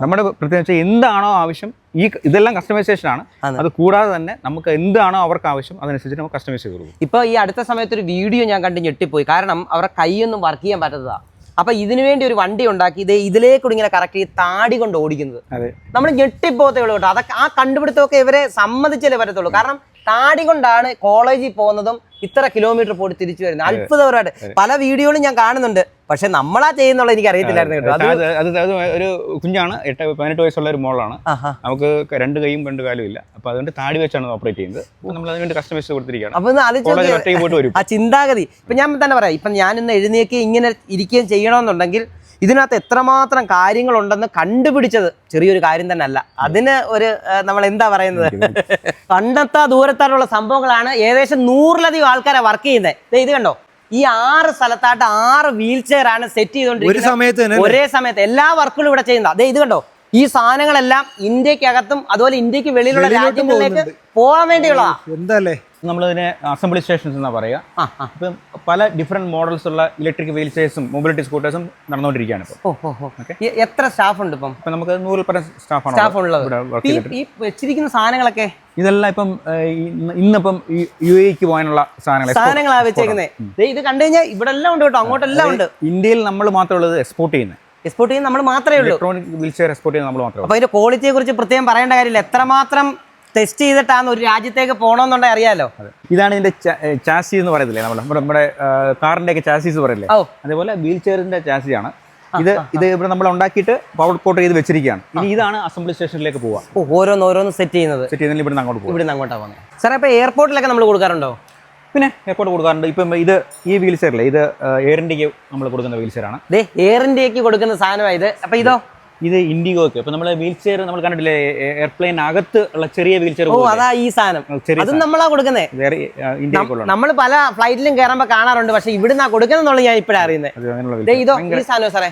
നമ്മുടെ പ്രത്യേകിച്ച് എന്താണോ ആവശ്യം ഈ ഇതെല്ലാം കസ്റ്റമൈസേഷൻ ആണ്. അത്. കൂടാതെ തന്നെ നമുക്ക് എന്താണോ അവർക്ക് ആവശ്യം അതനുസരിച്ച് നമുക്ക് കസ്റ്റമൈസ് ചെയ്ത് കൊടുക്കും. ഇപ്പോൾ ഈ അടുത്ത സമയത്ത് ഒരു വീഡിയോ ഞാൻ കണ്ട് ഞെട്ടിപ്പോയി. കാരണം അവരുടെ കൈയൊന്നും വർക്ക് ചെയ്യാൻ പറ്റാത്തതാ. അപ്പൊ ഇതിനു വേണ്ടി ഒരു വണ്ടി ഉണ്ടാക്കി ഇത് ഇതിലേക്കൂടി ഇങ്ങനെ കറക്റ്റ് ചെയ്ത് താടി കൊണ്ട് ഓടിക്കുന്നത്. നമ്മൾ ഞെട്ടിപ്പോത്തേ ഉള്ളൂ കേട്ടോ. അതൊക്കെ ആ കണ്ടുപിടുത്തമൊക്കെ ഇവരെ സമ്മതിച്ചല്ലേ പറ്റത്തുള്ളൂ. കാരണം താടി കൊണ്ടാണ് കോളേജിൽ പോകുന്നതും ഇത്ര കിലോമീറ്റർ പോയി തിരിച്ചു വരുന്നത്. അത്ഭുതപരമായിട്ട്. പല വീഡിയോകളും ഞാൻ കാണുന്നുണ്ട്. പക്ഷെ നമ്മളാ ചെയ്യുന്നുള്ള എനിക്ക് അറിയത്തില്ലായിരുന്നു കേട്ടോ. അത് ഒരു കുഞ്ഞാണ് എട്ട് പതിനെട്ട് വയസ്സുള്ള ഒരു മോളാണ്. നമുക്ക് രണ്ട് കൈയും രണ്ട് കാലും ഇല്ല. അപ്പൊ അതുകൊണ്ട് താടി വെച്ചാണ് ഓപ്പറേറ്റ് ചെയ്യുന്നത്. നമ്മൾ അതിനുവേണ്ടി കസ്റ്റമൈസ് കൊടുത്തിരിക്കുകയാണ്. ആ ചിന്താഗതി. ഇപ്പൊ ഞാൻ തന്നെ പറയാം. ഇപ്പൊ ഞാൻ ഇന്ന് എഴുന്നേക്ക് ഇങ്ങനെ ഇരിക്കുകയും ചെയ്യണമെന്നുണ്ടെങ്കിൽ ഇതിനകത്ത് എത്രമാത്രം കാര്യങ്ങളുണ്ടെന്ന് കണ്ടുപിടിച്ചത് ചെറിയൊരു കാര്യം തന്നെ അല്ല അതിന് ഒരു നമ്മൾ എന്താ പറയുന്നത്? കണ്ടെത്താ ദൂരത്തായിട്ടുള്ള സംഭവങ്ങളാണ് ഏകദേശം നൂറിലധികം ആൾക്കാരെ വർക്ക് ചെയ്യുന്നത് ഇത് കണ്ടോ? ഈ ആറ് സ്ഥലത്തായിട്ട് ആറ് വീൽ ചെയർ ആണ് സെറ്റ് ചെയ്തോണ്ടിരിക്കുന്നത്. ചെയ്തുകൊണ്ടിരിക്കുന്നത് ഒരേ സമയത്ത് എല്ലാ വർക്കുകളും ഇവിടെ ചെയ്യുന്നത്. അതെ ഇത് കണ്ടോ? ഈ സാധനങ്ങളെല്ലാം ഇന്ത്യക്കകത്തും അതുപോലെ ഇന്ത്യയ്ക്ക് വെളിയിലുള്ള രാജ്യങ്ങളിലേക്ക് പോകാൻ വേണ്ടിയുള്ളതാ. എന്തല്ലേ നമ്മളതിനെ അസംബ്ലി സ്റ്റേഷൻസ് എന്നാണ് പറയുക. ഇപ്പം പല ഡിഫറെന്റ് മോഡൽസ് ഉള്ള ഇലക്ട്രിക് വീൽചെയർസും മൊബിലിറ്റി സ്കൂട്ടേഴ്സും നടന്നുകൊണ്ടിരിക്കുകയാണ് ഇപ്പോൾ എത്ര സ്റ്റാഫ് ഉണ്ട് ഇപ്പം? ഇപ്പം നമുക്ക് നൂറിൽ പരം സ്റ്റാഫാണ് സ്റ്റാഫ് ഉള്ളത്. ഇവിടെ ഈ വെച്ചിരിക്കുന്ന സാധനങ്ങളൊക്കെ? ഇതെല്ലാം ഇപ്പം ഇന്നിപ്പം യു എക്ക് പോകാനുള്ള സാധനങ്ങൾ സാധനങ്ങളാ വെച്ചേക്കുന്നത് ഇത് കണ്ടു കഴിഞ്ഞാൽ ഇവിടെ എല്ലാം ഉണ്ട് കേട്ടോ അങ്ങോട്ടെല്ലാം ഉണ്ട്. ഇന്ത്യയിൽ നമ്മൾ മാത്രമേ ഉള്ളത് എക്സ്പോർട്ട് ചെയ്യുന്നത് എക്സ്പോർട്ട് ചെയ്യുന്ന നമ്മൾ മാത്രമേ ഉള്ളൂ. ഇലക്ട്രോണിക് വീൽ ചെയർ എക്സ്പോർട്ട് ചെയ്യുന്ന നമ്മൾ മാത്രമേ ഉള്ളൂ. അപ്പോൾ അതിന്റെ ക്വാളിറ്റിയെ കുറിച്ച് പ്രത്യേകം പറയേണ്ട കാര്യമില്ല. എത്രമാത്രം ടെസ്റ്റ് ചെയ്തിട്ടാണ് ഒരു രാജ്യത്തേക്ക് പോകണമെന്നുണ്ടെങ്കിൽ അറിയാലോ? ഇതാണ് ഇതിന്റെ ചാസി എന്ന് പറയത്തില്ലേ നമ്മുടെ നമ്മുടെ നമ്മുടെ കാറിന്റെ ഒക്കെ ചാസീസ് പറയില്ലേ അതേപോലെ വീൽ ചെയറിന്റെ ചാസി ആണ്. ഇത് ഇത് ഇവിടെ നമ്മൾ ഉണ്ടാക്കിയിട്ട് പവർ കോട്ട് ചെയ്ത് വെച്ചിരിക്കുകയാണ്. ഇനി ഇതാണ് അസംബ്ലി സ്റ്റേഷനിലേക്ക് പോവുക. ഓരോന്ന് ഓരോന്ന് സെറ്റ് ചെയ്യുന്നത്. സെറ്റ് ചെയ്യുന്നതിൽ ഇവിടെ അങ്ങോട്ട് പോകും ഇവിടെ അങ്ങോട്ടാ പോകുന്നത് സാറേ അപ്പോൾ എയർപോർട്ടിലൊക്കെ നമ്മൾ കൊടുക്കാറുണ്ടോ? പിന്നെ എയർപോർട്ട് കൊടുക്കാറുണ്ട്. ഇപ്പം ഇത് ഈ വീൽ ചെയറില്ലേ ഇത് എയർ ഇന്ത്യയ്ക്ക് നമ്മൾ കൊടുക്കുന്ന വീൽ ചെയറാണ് എയർ ഇന്ത്യയ്ക്ക് കൊടുക്കുന്ന സാധനമാണ് ഇത്. അപ്പൊ ഇതോ? ഇത് ഇൻഡിഗോക്ക്. ഇപ്പം നമ്മളെ വീൽ ചെയർ നമ്മൾ കണ്ടിട്ടില്ലേ? എയർപ്ലെയിൻ അകത്ത് ഉള്ള ചെറിയ വീൽ ചെയർ ഓ അതാ ഈ സാധനം. അതും നമ്മളാ കൊടുക്കുന്നേ. വേറെ ഇന്ത്യക്കുള്ള നമ്മൾ പല ഫ്ലൈറ്റിലും കയറുമ്പോൾ കാണാറുണ്ട്. പക്ഷെ ഇവിടുന്ന് കൊടുക്കുന്നുള്ള ഞാൻ ഇപ്പോഴാണ് അറിയുന്നത്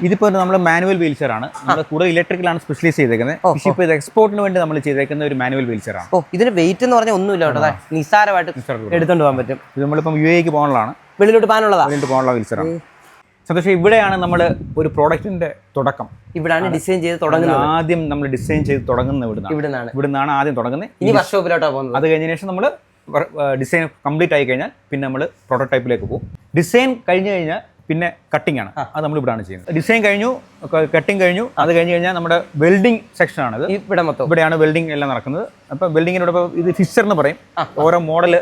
ഇതിപ്പോ നമ്മൾ മാനുവൽ വീൽ ചെയർ ആണ്. നമ്മൾ കൂടുതൽ ഇലക്ട്രിക്കലാണ് സ്പെഷ്യലൈസ് ചെയ്തേക്കുന്നത്. പക്ഷേ ഇപ്പോൾ ഇത് എക്സ്പോർട്ടിന് വേണ്ടി നമ്മൾ ചെയ്തേക്കുന്ന ഒരു മാനുവൽ വീൽ ചെയർ ആണ്. ഓ ഇതിന് വെയിറ്റ് എന്ന് പറഞ്ഞാൽ ഒന്നുമില്ല കേട്ടോ. നിസ്സാരമായിട്ട് എടുത്തോണ്ട് പോകാൻ പറ്റും. ഇത് നമ്മളിപ്പം യു എക്ക് പോകാനുള്ളതാണ്. വെളിയിലോട്ട് പോകാനുള്ളതാണ് അതിന്റെ പോകാനുള്ള വീൽ ചെയർ ആണ്. സന്തോഷം ഇവിടെയാണ് നമ്മൾ ഒരു പ്രോഡക്റ്റിന്റെ തുടക്കം. ഇവിടാണ് ഡിസൈൻ ചെയ്ത് തുടങ്ങുന്നത്. ആദ്യം നമ്മൾ ഡിസൈൻ ചെയ്ത് തുടങ്ങുന്നത് ഇവിടുന്നാണ്. ഇവിടുന്നാണ്. ഇവിടുന്നാണ് ആദ്യം തുടങ്ങുന്നത്. ഇനി വർക്ക്ഷോപ്പിലോട്ടാ പോകുന്നത്. അത് കഴിഞ്ഞ ശേഷം നമ്മൾ ഡിസൈൻ കംപ്ലീറ്റ് ആയി കഴിഞ്ഞാൽ പിന്നെ നമ്മൾ പ്രോട്ടോടൈപ്പിലേക്ക് പോകും. ഡിസൈൻ കഴിഞ്ഞ് കഴിഞ്ഞാൽ പിന്നെ കട്ടിംഗ് ആണ്. അത് നമ്മൾ ഇവിടെയാണ് ചെയ്യുന്നത്. ഡിസൈൻ കഴിഞ്ഞു കട്ടിംഗ് കഴിഞ്ഞു. അത് കഴിഞ്ഞ് കഴിഞ്ഞാൽ നമ്മുടെ വെൽഡിംഗ് സെക്ഷൻ ആണ് ഇവിടെ മൊത്തം. ഇവിടെയാണ് വെൽഡിംഗ് എല്ലാം നടക്കുന്നത്. അപ്പം വെൽഡിങ്ങിനോടൊപ്പം ഇത് ഫിക്സർ എന്ന് പറയും. ഓരോ മോഡൽ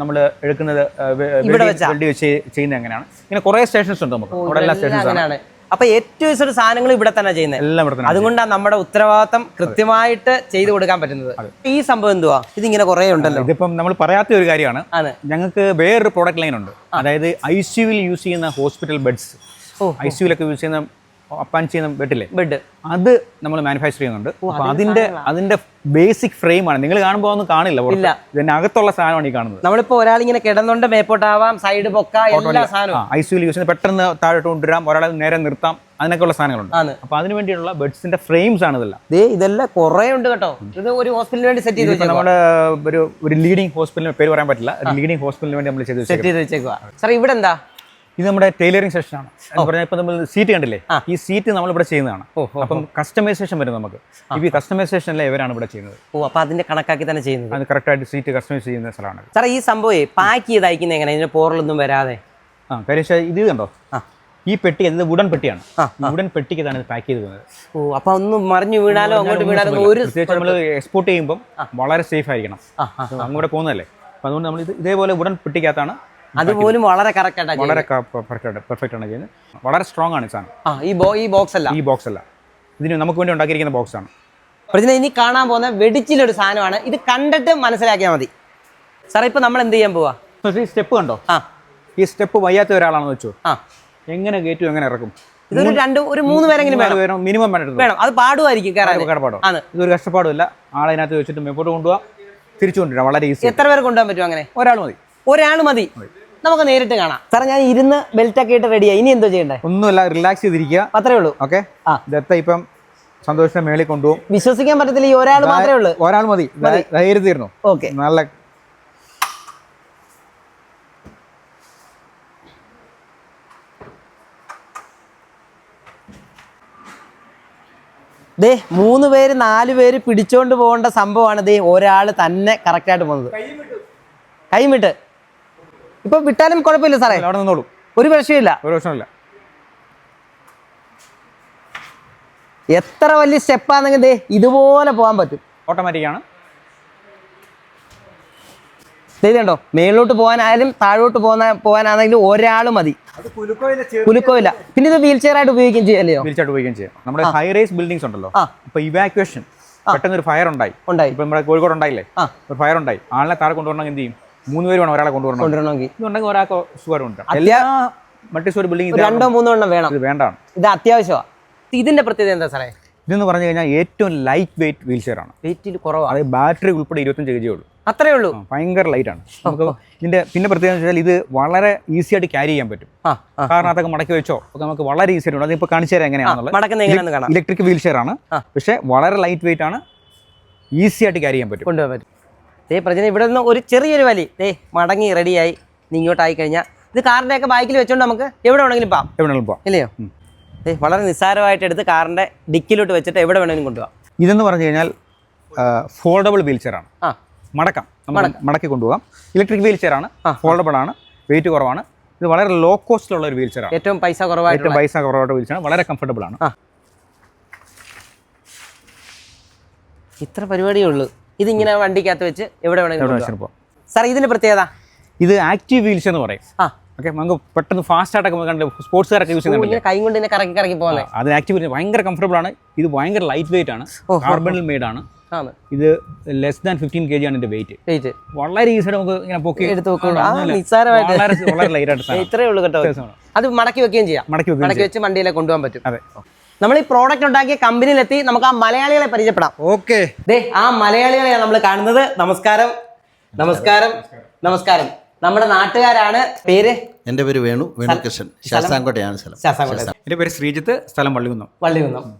നമ്മൾ എടുക്കുന്നത്? വെള്ളി വെച്ച്. ചെയ്യുന്നത് എങ്ങനെയാണ്? ഇങ്ങനെ കുറേ സ്റ്റേഷൻസ് ഉണ്ട് നമുക്ക്. അവിടെ എല്ലാ സ്റ്റേഷൻസ് ആണ്. അപ്പൊ ഏറ്റവും ചെറിയ സാധനങ്ങൾ ഇവിടെ തന്നെ ചെയ്യുന്നത്. എല്ലാം ഇവിടെ തന്നെ അതുകൊണ്ടാണ് നമ്മുടെ ഉത്തരവാദിത്തം കൃത്യമായിട്ട് ചെയ്തു കൊടുക്കാൻ പറ്റുന്നത്. ഈ സംഭവം എന്തുവാ? ഇതിങ്ങനെ കുറെ ഉണ്ടല്ലോ. ഇതിപ്പം നമ്മൾ പറയാത്ത ഒരു കാര്യമാണ്. ഞങ്ങൾക്ക് വേറൊരു പ്രോഡക്റ്റ് ലൈൻ ഉണ്ട്. അതായത് ഐ സിയുവിൽ യൂസ് ചെയ്യുന്ന ഹോസ്പിറ്റൽ ബെഡ്സ് ഐ സിയുലൊക്കെ യൂസ് ചെയ്യുന്ന അപ്പാൻ ചെയ്യുന്ന ബെഡില്ലേ? ബെഡ്. അത് നമ്മൾ മാനുഫാക്ചർ ചെയ്യുന്നുണ്ട്. അപ്പൊ അതിന്റെ അതിന്റെ ബേസിക് ഫ്രെയിം ആണ്. നിങ്ങൾ കാണുമ്പോൾ ഒന്നും കാണില്ല. ഇല്ല. ഇതിന്റെ അകത്തുള്ള സാധനമാണ് ഈ കാണുന്നത്. നമ്മളിപ്പോ ഒരാൾ ഇങ്ങനെ കിടന്നുണ്ട് മേപ്പോട്ടാവാം സൈഡ് പൊക്ക എല്ലാ സാധനവും. ഐ സിയുൽ യൂസ് ചെയ്യുന്ന പെട്ടെന്ന് താഴോട്ട് കൊണ്ടുവരാം ഒരാളെ നേരെ നിർത്താം അതിനൊക്കെയുള്ള സാധനങ്ങളുണ്ട്. അപ്പൊ അതിന് വേണ്ടിയുള്ള ബെഡ്സിന്റെ ഫ്രെയിംസ് ആണ് ഇതെല്ലാം. ദേ ഇതെല്ലാം കുറെ ഉണ്ട് കേട്ടോ. ഇത് ഒരു ഹോസ്പിറ്റലിന് വേണ്ടി സെറ്റ് ചെയ്ത് നമ്മുടെ ഒരു ഒരു ലീഡിംഗ് ഹോസ്പിറ്റലിന് പേര് പറയാൻ പറ്റില്ല. ലീഡിംഗ് ഹോസ്പിറ്റലിന് വേണ്ടി നമ്മൾ ചെയ്ത് സെറ്റ്. ചെയ്ത് വെച്ചേക്കുവാ. സാർ ഇവിടെ എന്താ ഇത് നമ്മുടെ ടൈലറിംഗ് സെഷൻ ആണ്. പറഞ്ഞാൽ ഇപ്പൊ നമ്മൾ സീറ്റ് കണ്ടില്ലേ? ഈ സീറ്റ് നമ്മൾ ഇവിടെ ചെയ്യുന്നതാണ് അപ്പം കസ്റ്റമൈസേഷൻ വരും നമുക്ക്. ഈ കസ്റ്റമൈസേഷനിലെ ഇവരാണ് ഇവിടെ ചെയ്യുന്നത്. ഓ അപ്പൊ അതിന്റെ കണക്കാക്കി തന്നെ ചെയ്യുന്നത്. അത് കറക്റ്റായിട്ട് സീറ്റ് കസ്റ്റമൈസ് ചെയ്യുന്ന സ്ഥലമാണ് സാറേ ഈ സംഭവം പാക്ക് ചെയ്ത് അയക്കുന്നത് എങ്ങനെ ഇതിന് പോറലൊന്നും വരാതെ? ആ കാര്യം ഇത് കണ്ടോ. ഈ പെട്ടി എന്നത് വുഡൻ പെട്ടിയാണ്. വുഡൻ പെട്ടിക്ക് ഇത് പാക്ക് ചെയ്ത് പോകുന്നത് ഓ അപ്പൊ ഒന്ന് മറിഞ്ഞു വീണാലോ അങ്ങോട്ട് വീണാലോ ഒരു നമ്മൾ എക്സ്പോർട്ട് ചെയ്യുമ്പോൾ വളരെ സേഫ് ആയിരിക്കണം. അങ്ങോട്ട് പോകുന്നതല്ലേ? അപ്പൊ അതുകൊണ്ട് നമ്മൾ ഇത് ഇതേപോലെ വുഡൻ പെട്ടിക്കകത്താണ് അതുപോലും വളരെ കറക്റ്റ് ആയിട്ടാ വളരെ പെർഫെക്റ്റ് ആണ് ചെയ്യുന്നത്. വളരെ സ്ട്രോങ് ആണ് സാധനം. ഈ ബോ ഈ ബോക്സ് അല്ല. ഈ ബോക്സ് അല്ല. ഇതിന് നമുക്ക് വേണ്ടി ഉണ്ടാക്കിയിരിക്കുന്ന ബോക്സ് ആണ്. പ്രജന ഇനി കാണാൻ പോകുന്ന വെടിച്ചിലൊരു സാധനമാണ്. ഇത് കണ്ടിട്ട് മനസ്സിലാക്കിയാൽ മതി. സാറേ ഇപ്പൊ നമ്മൾ എന്ത് ചെയ്യാൻ പോവാ? ഈ സ്റ്റെപ്പ് കണ്ടോ? ആ. ഈ സ്റ്റെപ്പ് വയ്യാത്ത ഒരാളാണെന്ന് വെച്ചോ? ആ. എങ്ങനെ കയറ്റും എങ്ങനെ ഇറക്കും? ഇതൊരു രണ്ട് ഒരു മൂന്ന് പേരെങ്കിലും വേണം. മിനിമം വേണം. അത് പാടുമായിരിക്കും കടപ്പാടോ. ഇതൊരു കഷ്ടപ്പാടുമില്ല. ആളതിനകത്ത് വെച്ചിട്ട് മുമ്പോട്ട് കൊണ്ടുപോകാം തിരിച്ചു കൊണ്ടുവരാം. വളരെ ഈസി എത്ര പേർ കൊണ്ടുപോകാൻ പറ്റും അങ്ങനെ? ഒരാൾ മതി. ഒരാൾ മതി. നമുക്ക് നേരിട്ട് കാണാം. സാറേ ഞാൻ ഇരുന്ന് ബെൽറ്റ് ഒക്കെ ഇട്ട് റെഡിയായി ഇനി എന്തോ ചെയ്യണ്ടേ? ഒന്നുമില്ല റിലാക്സ് ചെയ്തിരിക്കുക. അത്രേ ഉള്ളൂ. ഓക്കെ ആ. ദത്ത ഇപ്പം സന്തോഷം മേളിൽ കൊണ്ടുപോകും. വിശ്വസിക്കാൻ പറ്റത്തില്ല ഈ ഒരാൾ മാത്രമേ ഉള്ളൂ. ഒരാൾ മതി. ധൈര്യത്തിരുന്നു തീർന്നു. ഓക്കെ നല്ല ദേ മൂന്ന് പേര് നാല് പേര് പിടിച്ചോണ്ട് പോകേണ്ട സംഭവമാണ് ദേ ഒരാൾ തന്നെ കറക്റ്റായിട്ട് ആയിട്ട് പോകുന്നത്. കൈമിട്ട് ഇപ്പൊ വിട്ടാലും കുഴപ്പമില്ല സാറേ. അവിടെ നിന്നോളൂ. ഒരു പ്രശ്നമില്ല ഒരു പ്രശ്നമില്ല എത്ര വലിയ സ്റ്റെപ്പാണെങ്കിൽ ദേ ഇതുപോലെ പോകാൻ പറ്റും. ഓട്ടോമാറ്റിക് ആണ്. ദേ കണ്ടോ? മേളിലോട്ട് പോകാനായാലും താഴോട്ട് പോകുന്ന പോകാനാണെങ്കിലും ഒരാൾ മതി. കുലുക്കോയില്ല. പിന്നെ ഇത് വീൽ ചെയർ ആയിട്ട് ഉപയോഗിക്കുകയും ചെയ്യല്ലയോ ആയിട്ട് ഉപയോഗിക്കുകയും ചെയ്യാം. നമ്മുടെ ഹൈ റേസ് ബിൽഡിംഗ്സ് ഉണ്ടല്ലോ. ഇപ്പൊ ഇവാക്വേഷൻ പെട്ടെന്ന് ഒരു ഫയർ ഉണ്ടായി. ഉണ്ടായി. ഇപ്പൊ നമ്മുടെ കോഴിക്കോട് ഉണ്ടായില്ലേ? ഒരു ഫയർ ഉണ്ടായി. ആളിനെ താഴെ കൊണ്ടുപോകണമെങ്കിൽ എന്ത് ചെയ്യും? മൂന്ന് പേര് വേണം ഒരാളെ കൊണ്ടുവരണം. കൊണ്ടുവരണമെങ്കിൽ. ഇതുണ്ടെങ്കിൽ ഒരാൾക്ക് സുഖം ഉണ്ട് എല്ലാ മൾട്ടി സ്റ്റോറി ഒരു ബിൽഡിംഗ് രണ്ടോ മൂന്നോ എണ്ണം വേണം. ഇത് വേണ്ടാണ്. ഇത് അത്യാവശ്യമാണ് ഇതിന്റെ പ്രത്യേകത എന്താ സാറേ? ഇതെന്ന് പറഞ്ഞു കഴിഞ്ഞാൽ ഏറ്റവും ലൈറ്റ് വെയിറ്റ് വീൽ ചെയർ ആണ് വെയിറ്റ് കുറവാണ് അതായത് ബാറ്ററി ഉൾപ്പെടെ ഇരുപത്തഞ്ച് കെ ജി ഉള്ളൂ. അത്രേ ഉള്ളൂ? ഭയങ്കര ലൈറ്റ് ആണ്. നമുക്ക് ഇതിന്റെ പിന്നെ പ്രത്യേകത വെച്ചാൽ ഇത് വളരെ ഈസി ആയിട്ട് ക്യാരി ചെയ്യാൻ പറ്റും. കാരണം അതൊക്കെ മടക്കി വെച്ചോ ഒക്കെ നമുക്ക് വളരെ ഈസി ആയിട്ട് അതിപ്പോ കാണിച്ചു തരാം എങ്ങനെയാണെന്നുള്ളത്. ഇലക്ട്രിക് വീൽ ചെയർ ആണ്. പക്ഷേ വളരെ ലൈറ്റ് വെയിറ്റ് ആണ്. ഈസി ആയിട്ട് ക്യാരി ചെയ്യാൻ പറ്റും. കൊണ്ടുപോകാൻ പറ്റും. ദേ പ്രജന ഇവിടെ നിന്ന് ഒരു ചെറിയൊരു വലി. ദേ മടങ്ങി റെഡിയായി നീ ഇങ്ങോട്ടായി കഴിഞ്ഞാൽ ഇത് കാറിന്റെ ഒക്കെ ബാക്കിൽ വെച്ചോണ്ട് നമുക്ക് എവിടെ വേണമെങ്കിലും പോകാം എവിടെ വേണമെങ്കിലും പോവാം. ഇല്ലയോ? ദേ വളരെ നിസ്സാരമായിട്ട് എടുത്ത് കാറിന്റെ ഡിക്കിലോട്ട് വെച്ചിട്ട് എവിടെ വേണമെങ്കിലും കൊണ്ടുപോകാം ഇതെന്ന് പറഞ്ഞു കഴിഞ്ഞാൽ ഫോൾഡബിൾ വീൽ ചെയർ ആണ്. ആ. മടക്കാം. മടക്കി. കൊണ്ടുപോകാം ഇലക്ട്രിക് വീൽ ആ. ഫോൾഡബിൾ ആണ്. വെയിറ്റ് കുറവാണ്. ഇത് വളരെ ലോ കോസ്റ്റിലുള്ള ഒരു വീൽ ചെയർ ആണ്. ഏറ്റവും പൈസ കുറവായിട്ട് ഏറ്റവും പൈസ കുറവായിട്ട് വീൽ ചെയർ ആണ്. വളരെ കംഫർട്ടബിൾ ആണ്. ആ. ഇത്ര പരിപാടിയേ ഉള്ളൂ. ഇതിങ്ങനെ വണ്ടിക്കകത്ത് വെച്ച് എവിടെ വേണമെങ്കിലും സാർ ഇതിന്റെ പ്രത്യേകത? ഇത് ആക്റ്റീവ് വീൽസ് എന്ന് പറയും. ഓക്കെ നമുക്ക് പെട്ടെന്ന് ഫാസ്റ്റ് ആയിട്ടൊക്കെ കണ്ട് സ്പോർട്സുകാരൊക്കെ യൂസ് ചെയ്യുന്നുണ്ട് കൈ കൊണ്ട് കറക്കി കറക്കി പോകുന്നത് അത് ആക്റ്റീവ് ഭയങ്കര കംഫർട്ടബിൾ ആണ്. ഇത് ഭയങ്കര ലൈറ്റ് വെയിറ്റ് ആണ്. കാർബണിൽ മെയ്ഡ് ആണ്. ഇത് less than fifteen K G ആണ് ഇതിന്റെ വെയിറ്റ് വെയിറ്റ് വളരെ ഈസി നമുക്ക് ഇങ്ങനെ പൊക്കി എടുത്ത്. വളരെ ലൈറ്റ് ആയിട്ട് സാധനം. ഇത്രേ ഉള്ളൂ കേട്ടോ. അത് മടക്കി വെക്കുകയും ചെയ്യാം. മടക്കി വെച്ച് വണ്ടിയിലെ കൊണ്ടുപോകാൻ പറ്റും. അതെ. നമ്മൾ ഈ പ്രോഡക്റ്റ് ഉണ്ടാക്കിയ കമ്പനിയിലെത്തി നമുക്ക് ആ മലയാളികളെ പരിചയപ്പെടാം. ഓക്കെ. ദേ ആ മലയാളികളെയാണ് നമ്മൾ കാണുന്നത്. നമസ്കാരം. നമസ്കാരം. നമസ്കാരം. നമ്മുടെ നാട്ടുകാരാണ്. പേര്? എന്റെ പേര് വേണു. വേണുകൃഷ്ണൻ. ശാസ്താംകോട്ടയാണ് സ്ഥലം. ശാസ്താംകോട്ട. എന്റെ പേര് ശ്രീജിത്ത് സ്ഥലം വള്ളികുന്നം. വള്ളികുന്നം.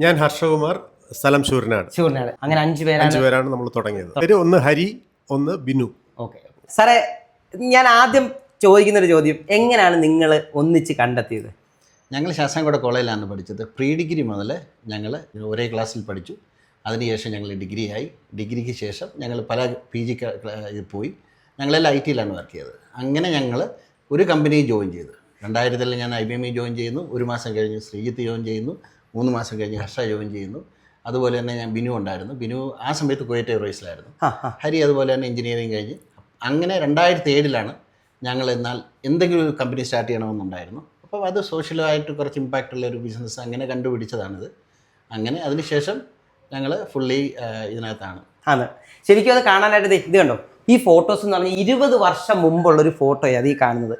ഞാൻ ഹർഷകുമാർ സ്ഥലം ശൂരനാട് ശൂരനാട് അങ്ങനെ അഞ്ചു പേരാണ്. അഞ്ചു പേരാണ് നമ്മൾ തുടങ്ങിയത്. പേര് ഒന്ന് ഹരി ഒന്ന് ബിനു. ഓക്കെ. സാറേ ഞാൻ ആദ്യം ചോദിക്കുന്ന ഒരു ചോദ്യം. എങ്ങനെയാണ് നിങ്ങൾ ഒന്നിച്ച് കണ്ടെത്തിയത്? ഞങ്ങൾ ശാസ്താംകോട്ട കോളേജിലാണ് പഠിച്ചത്. പ്രീ ഡിഗ്രി മുതൽ ഞങ്ങൾ ഒരേ ക്ലാസ്സിൽ പഠിച്ചു. അതിനുശേഷം ഞങ്ങൾ ഡിഗ്രിയായി. ഡിഗ്രിക്ക് ശേഷം ഞങ്ങൾ പല പി ജി പോയി. ഞങ്ങളെല്ലാം ഐ ടിയിലാണ് വർക്ക് ചെയ്തത്. അങ്ങനെ ഞങ്ങൾ ഒരു കമ്പനി ജോയിൻ ചെയ്തു. രണ്ടായിരത്തിൽ ഞാൻ ഐ ബി എം ജോയിൻ ചെയ്യുന്നു. ഒരു മാസം കഴിഞ്ഞ് ശ്രീജിത്ത് ജോയിൻ ചെയ്യുന്നു. മൂന്ന് മാസം കഴിഞ്ഞ് ഹർഷ ജോയിൻ ചെയ്യുന്നു. അതുപോലെ തന്നെ ഞാൻ ബിനു ഉണ്ടായിരുന്നു. ബിനു ആ സമയത്ത് കുവൈറ്റ് എയർവേസിലായിരുന്നു. ഹരി അതുപോലെ തന്നെ എഞ്ചിനീയറിങ് കഴിഞ്ഞ്. അങ്ങനെ രണ്ടായിരത്തി ഏഴിലാണ് ഞങ്ങൾ എന്നാൽ എന്തെങ്കിലും ഒരു കമ്പനി സ്റ്റാർട്ട് ചെയ്യണമെന്നുണ്ടായിരുന്നു. അപ്പോൾ അത് സോഷ്യലായിട്ട് കുറച്ച് ഇമ്പാക്റ്റ് ഉള്ള ഒരു ബിസിനസ് അങ്ങനെ കണ്ടുപിടിച്ചതാണിത്. അങ്ങനെ അതിനുശേഷം ഞങ്ങൾ ഫുള്ളി ഇതിനകത്താണ്. അതെ ശരിക്കും അത് കാണാനായിട്ട് ഇത് കണ്ടോ? ഈ ഫോട്ടോസ് എന്ന് പറഞ്ഞാൽ ഇരുപത് വർഷം മുമ്പുള്ള ഒരു ഫോട്ടോയാണ് അത് ഈ കാണുന്നത്.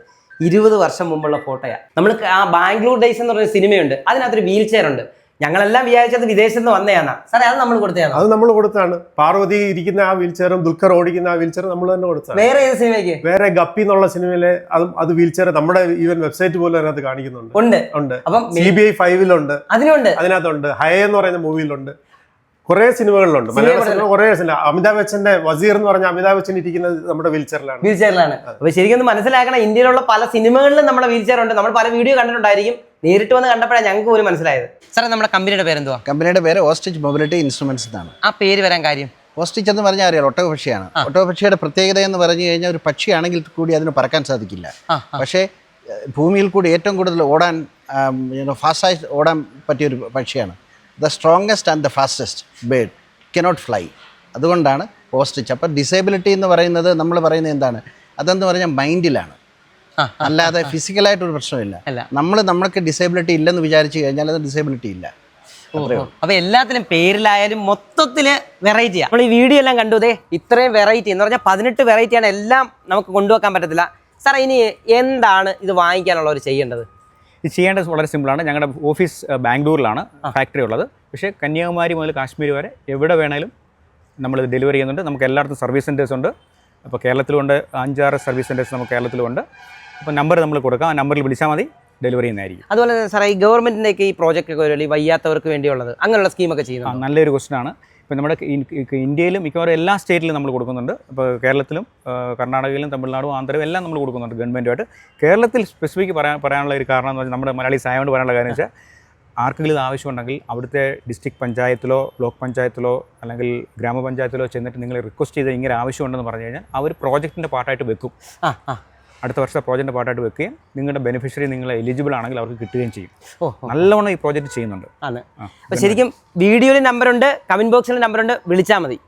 ഇരുപത് വർഷം മുമ്പുള്ള ഫോട്ടോയാണ് നമ്മൾ ആ ബാംഗ്ലൂർ ഡേയ്സ് എന്ന് പറഞ്ഞ സിനിമയുണ്ട് അതിനകത്തൊരു വീൽ ചെയർ ഉണ്ട്. ഞങ്ങളെല്ലാം വിചാരിച്ചത് വിദേശത്ത് നിന്ന് വന്നതാണ് സാറേ അത് നമ്മൾ കൊടുത്തതാണ്? അത് നമ്മൾ കൊടുത്താണ് പാർവതി ഇരിക്കുന്ന ആ വീൽചെയറും ദുൽഖർ ഓടിക്കുന്ന ആ വീൽ ചെയറും നമ്മൾ തന്നെ കൊടുത്താണ് വേറെ ഏത് സിനിമയ്ക്ക്? വേറെ ഗപ്പി എന്നുള്ള സിനിമയിലെ അതും അത് വീൽ ചെയർ നമ്മുടെ ഈവൻ വെബ്സൈറ്റ് പോലും അതിനകത്ത് കാണിക്കുന്നുണ്ട്. ഉണ്ട്. ഉണ്ട്. അപ്പം സി ബി ഐ ഫൈവിലുണ്ട്. അതിനുണ്ട്. അതിനകത്തുണ്ട്. ഹയ എന്ന് പറയുന്ന മൂവിയിലുണ്ട്. കുറെ സിനിമകളിലുണ്ട്. മലയാള സിനിമ കുറെ സിനിമ. അമിതാഭ് ബച്ചന്റെ വസീർ എന്ന് പറഞ്ഞ അമിതാഭ് ബച്ചൻ ഇരിക്കുന്നത് നമ്മുടെ വീൽചെയറിലാണ്. വീൽചെയറിലാണ്. വീൽ ചെയറിലാണ് അപ്പൊ ശരിക്കും മനസ്സിലാക്കണം ഇന്ത്യയിലുള്ള പല സിനിമകളിലും നമ്മുടെ വീൽചെയർ ഉണ്ട് നമ്മൾ പല വീഡിയോ കണ്ടിട്ടുണ്ടായിരിക്കും. നേരിട്ട് വന്ന് കണ്ടപ്പോഴാണ് ഞങ്ങൾക്ക് പോലും മനസ്സിലായത്. സാറേ നമ്മുടെ കമ്പനിയുടെ പേരെന്തുവാ? കമ്പനിയുടെ പേര് ഓസ്റ്റിച്ച് മൊബിലിറ്റി ഇൻസ്ട്രുമെന്റ്സ് എന്നാണ്. ആ പേര് വരാൻ കാര്യം? ഓസ്റ്റിച്ച് എന്ന് പറഞ്ഞാൽ അറിയാം ഒട്ടകപക്ഷിയാണ്. ഒട്ടകപക്ഷിയുടെ പ്രത്യേകത എന്ന് പറഞ്ഞു കഴിഞ്ഞാൽ ഒരു പക്ഷിയാണെങ്കിൽ കൂടി അതിന് പറക്കാൻ സാധിക്കില്ല. പക്ഷേ ഭൂമിയിൽ കൂടി ഏറ്റവും കൂടുതൽ ഓടാൻ ഫാസ്റ്റായി ഓടാൻ പറ്റിയ ഒരു പക്ഷിയാണ്. The strongest and the fastest bird cannot fly അതുകൊണ്ടാണ് ഓസ്റ്റിച്ച് അപ്പോൾ ഡിസേബിലിറ്റി എന്ന് പറയുന്നത് നമ്മൾ പറയുന്നത് എന്താണ്? അതെന്ന് പറഞ്ഞാൽ മൈൻഡിലാണ് അല്ലാതെ ഫിസിക്കലായിട്ടൊരു പ്രശ്നമില്ല. അല്ല. നമ്മൾ നമ്മൾക്ക് ഡിസേബിലിറ്റി ഇല്ലെന്ന് വിചാരിച്ചു കഴിഞ്ഞാൽ അത് ഡിസേബിലിറ്റി ഇല്ല. അപ്പൊ എല്ലാത്തിനും പേരിലായാലും മൊത്തത്തിൽ വെറൈറ്റിയാ നമ്മൾ ഈ വീഡിയോ എല്ലാം കണ്ടു ദേ ഇത്രയും വെറൈറ്റി എന്ന് പറഞ്ഞാൽ പതിനെട്ട് വെറൈറ്റിയാണ് എല്ലാം നമുക്ക് കൊണ്ടുവെക്കാൻ പറ്റത്തില്ല. സാർ ഇനി എന്താണ് ഇത് വാങ്ങിക്കാനുള്ളവർ ചെയ്യേണ്ടത്? ഇത് ചെയ്യേണ്ടത് വളരെ സിമ്പിളാണ് ഞങ്ങളുടെ ഓഫീസ് ബാംഗ്ലൂരിലാണ് ഫാക്ടറി ഉള്ളത്. പക്ഷേ കന്യാകുമാരി മുതൽ കാശ്മീർ വരെ എവിടെ വേണേലും നമ്മൾ ഡെലിവറി ചെയ്യുന്നുണ്ട്. നമുക്ക് എല്ലായിടത്തും സർവീസ് സെന്റേഴ്സ് ഉണ്ട്. അപ്പോൾ കേരളത്തിലുണ്ട് അഞ്ചാറ് സർവീസ് സെന്റേഴ്സ് നമുക്ക് കേരളത്തിലുണ്ട്. അപ്പോൾ നമ്പർ നമ്മൾ കൊടുക്കാം. ആ നമ്പറിൽ വിളിച്ചാൽ മതി. ഡെലിവറി ചെയ്യുന്നതായിരിക്കും. അതുപോലെ തന്നെ സാറേ ഈ ഗവൺമെന്റിന്റെയൊക്കെ ഈ പ്രോജക്റ്റ് ഒക്കെ വരുമല്ലോ ഈ വയ്യാത്തവർക്ക് വേണ്ടിയുള്ളത് അങ്ങനെയുള്ള സ്കീമൊക്കെ ആ ചെയ്യുന്നു നല്ലൊരു ക്വസ്റ്റൻ ആണ്. ഇപ്പോൾ നമ്മുടെ ഇന്ത്യയിലും മിക്കവാറും എല്ലാ സ്റ്റേറ്റിലും നമ്മൾ കൊടുക്കുന്നുണ്ട്. ഇപ്പോൾ കേരളത്തിലും കർണാടകയിലും തമിഴ്നാടും ആന്ധ്രയും എല്ലാം നമ്മൾ കൊടുക്കുന്നുണ്ട് ഗവൺമെന്റുമായിട്ട് കേരളത്തിൽ സ്പെസിഫിക് പറയാൻ പറയാനുള്ള ഒരു കാരണം എന്ന് വെച്ചാൽ നമ്മുടെ മലയാളീസ് ആയതുകൊണ്ട് പറയാനുള്ള കാര്യം വെച്ചാൽ ആർക്കെങ്കിലും ആവശ്യമുണ്ടെങ്കിൽ അവിടുത്തെ ഡിസ്ട്രിക്ട് പഞ്ചായത്തിലോ ബ്ലോക്ക് പഞ്ചായത്തിലോ അല്ലെങ്കിൽ ഗ്രാമപഞ്ചായത്തിലോ ചെന്നിട്ട് നിങ്ങൾ റിക്വസ്റ്റ് ചെയ്ത് ഇങ്ങനെ ആവശ്യമുണ്ടെന്ന് പറഞ്ഞു കഴിഞ്ഞാൽ അവർ പ്രോജക്റ്റിന്റെ പാർട്ടായിട്ട് വെക്കും. അടുത്ത വർഷത്തെ പ്രോജക്റ്റിന്റെ പാർട്ടായിട്ട് വെക്കുകയും നിങ്ങളുടെ ബെനിഫിഷ്യറി നിങ്ങൾ എലിജിബിൾ ആണെങ്കിൽ അവർക്ക് കിട്ടുകയും ചെയ്യും. ഓ നല്ലവണ്ണം ഈ പ്രോജക്റ്റ് ചെയ്യുന്നുണ്ട്. അതെ ശരിക്കും വീഡിയോയിൽ നമ്പറുണ്ട് കമന്റ് ബോക്സിൽ നമ്പറുണ്ട് വിളിച്ചാൽ മതി.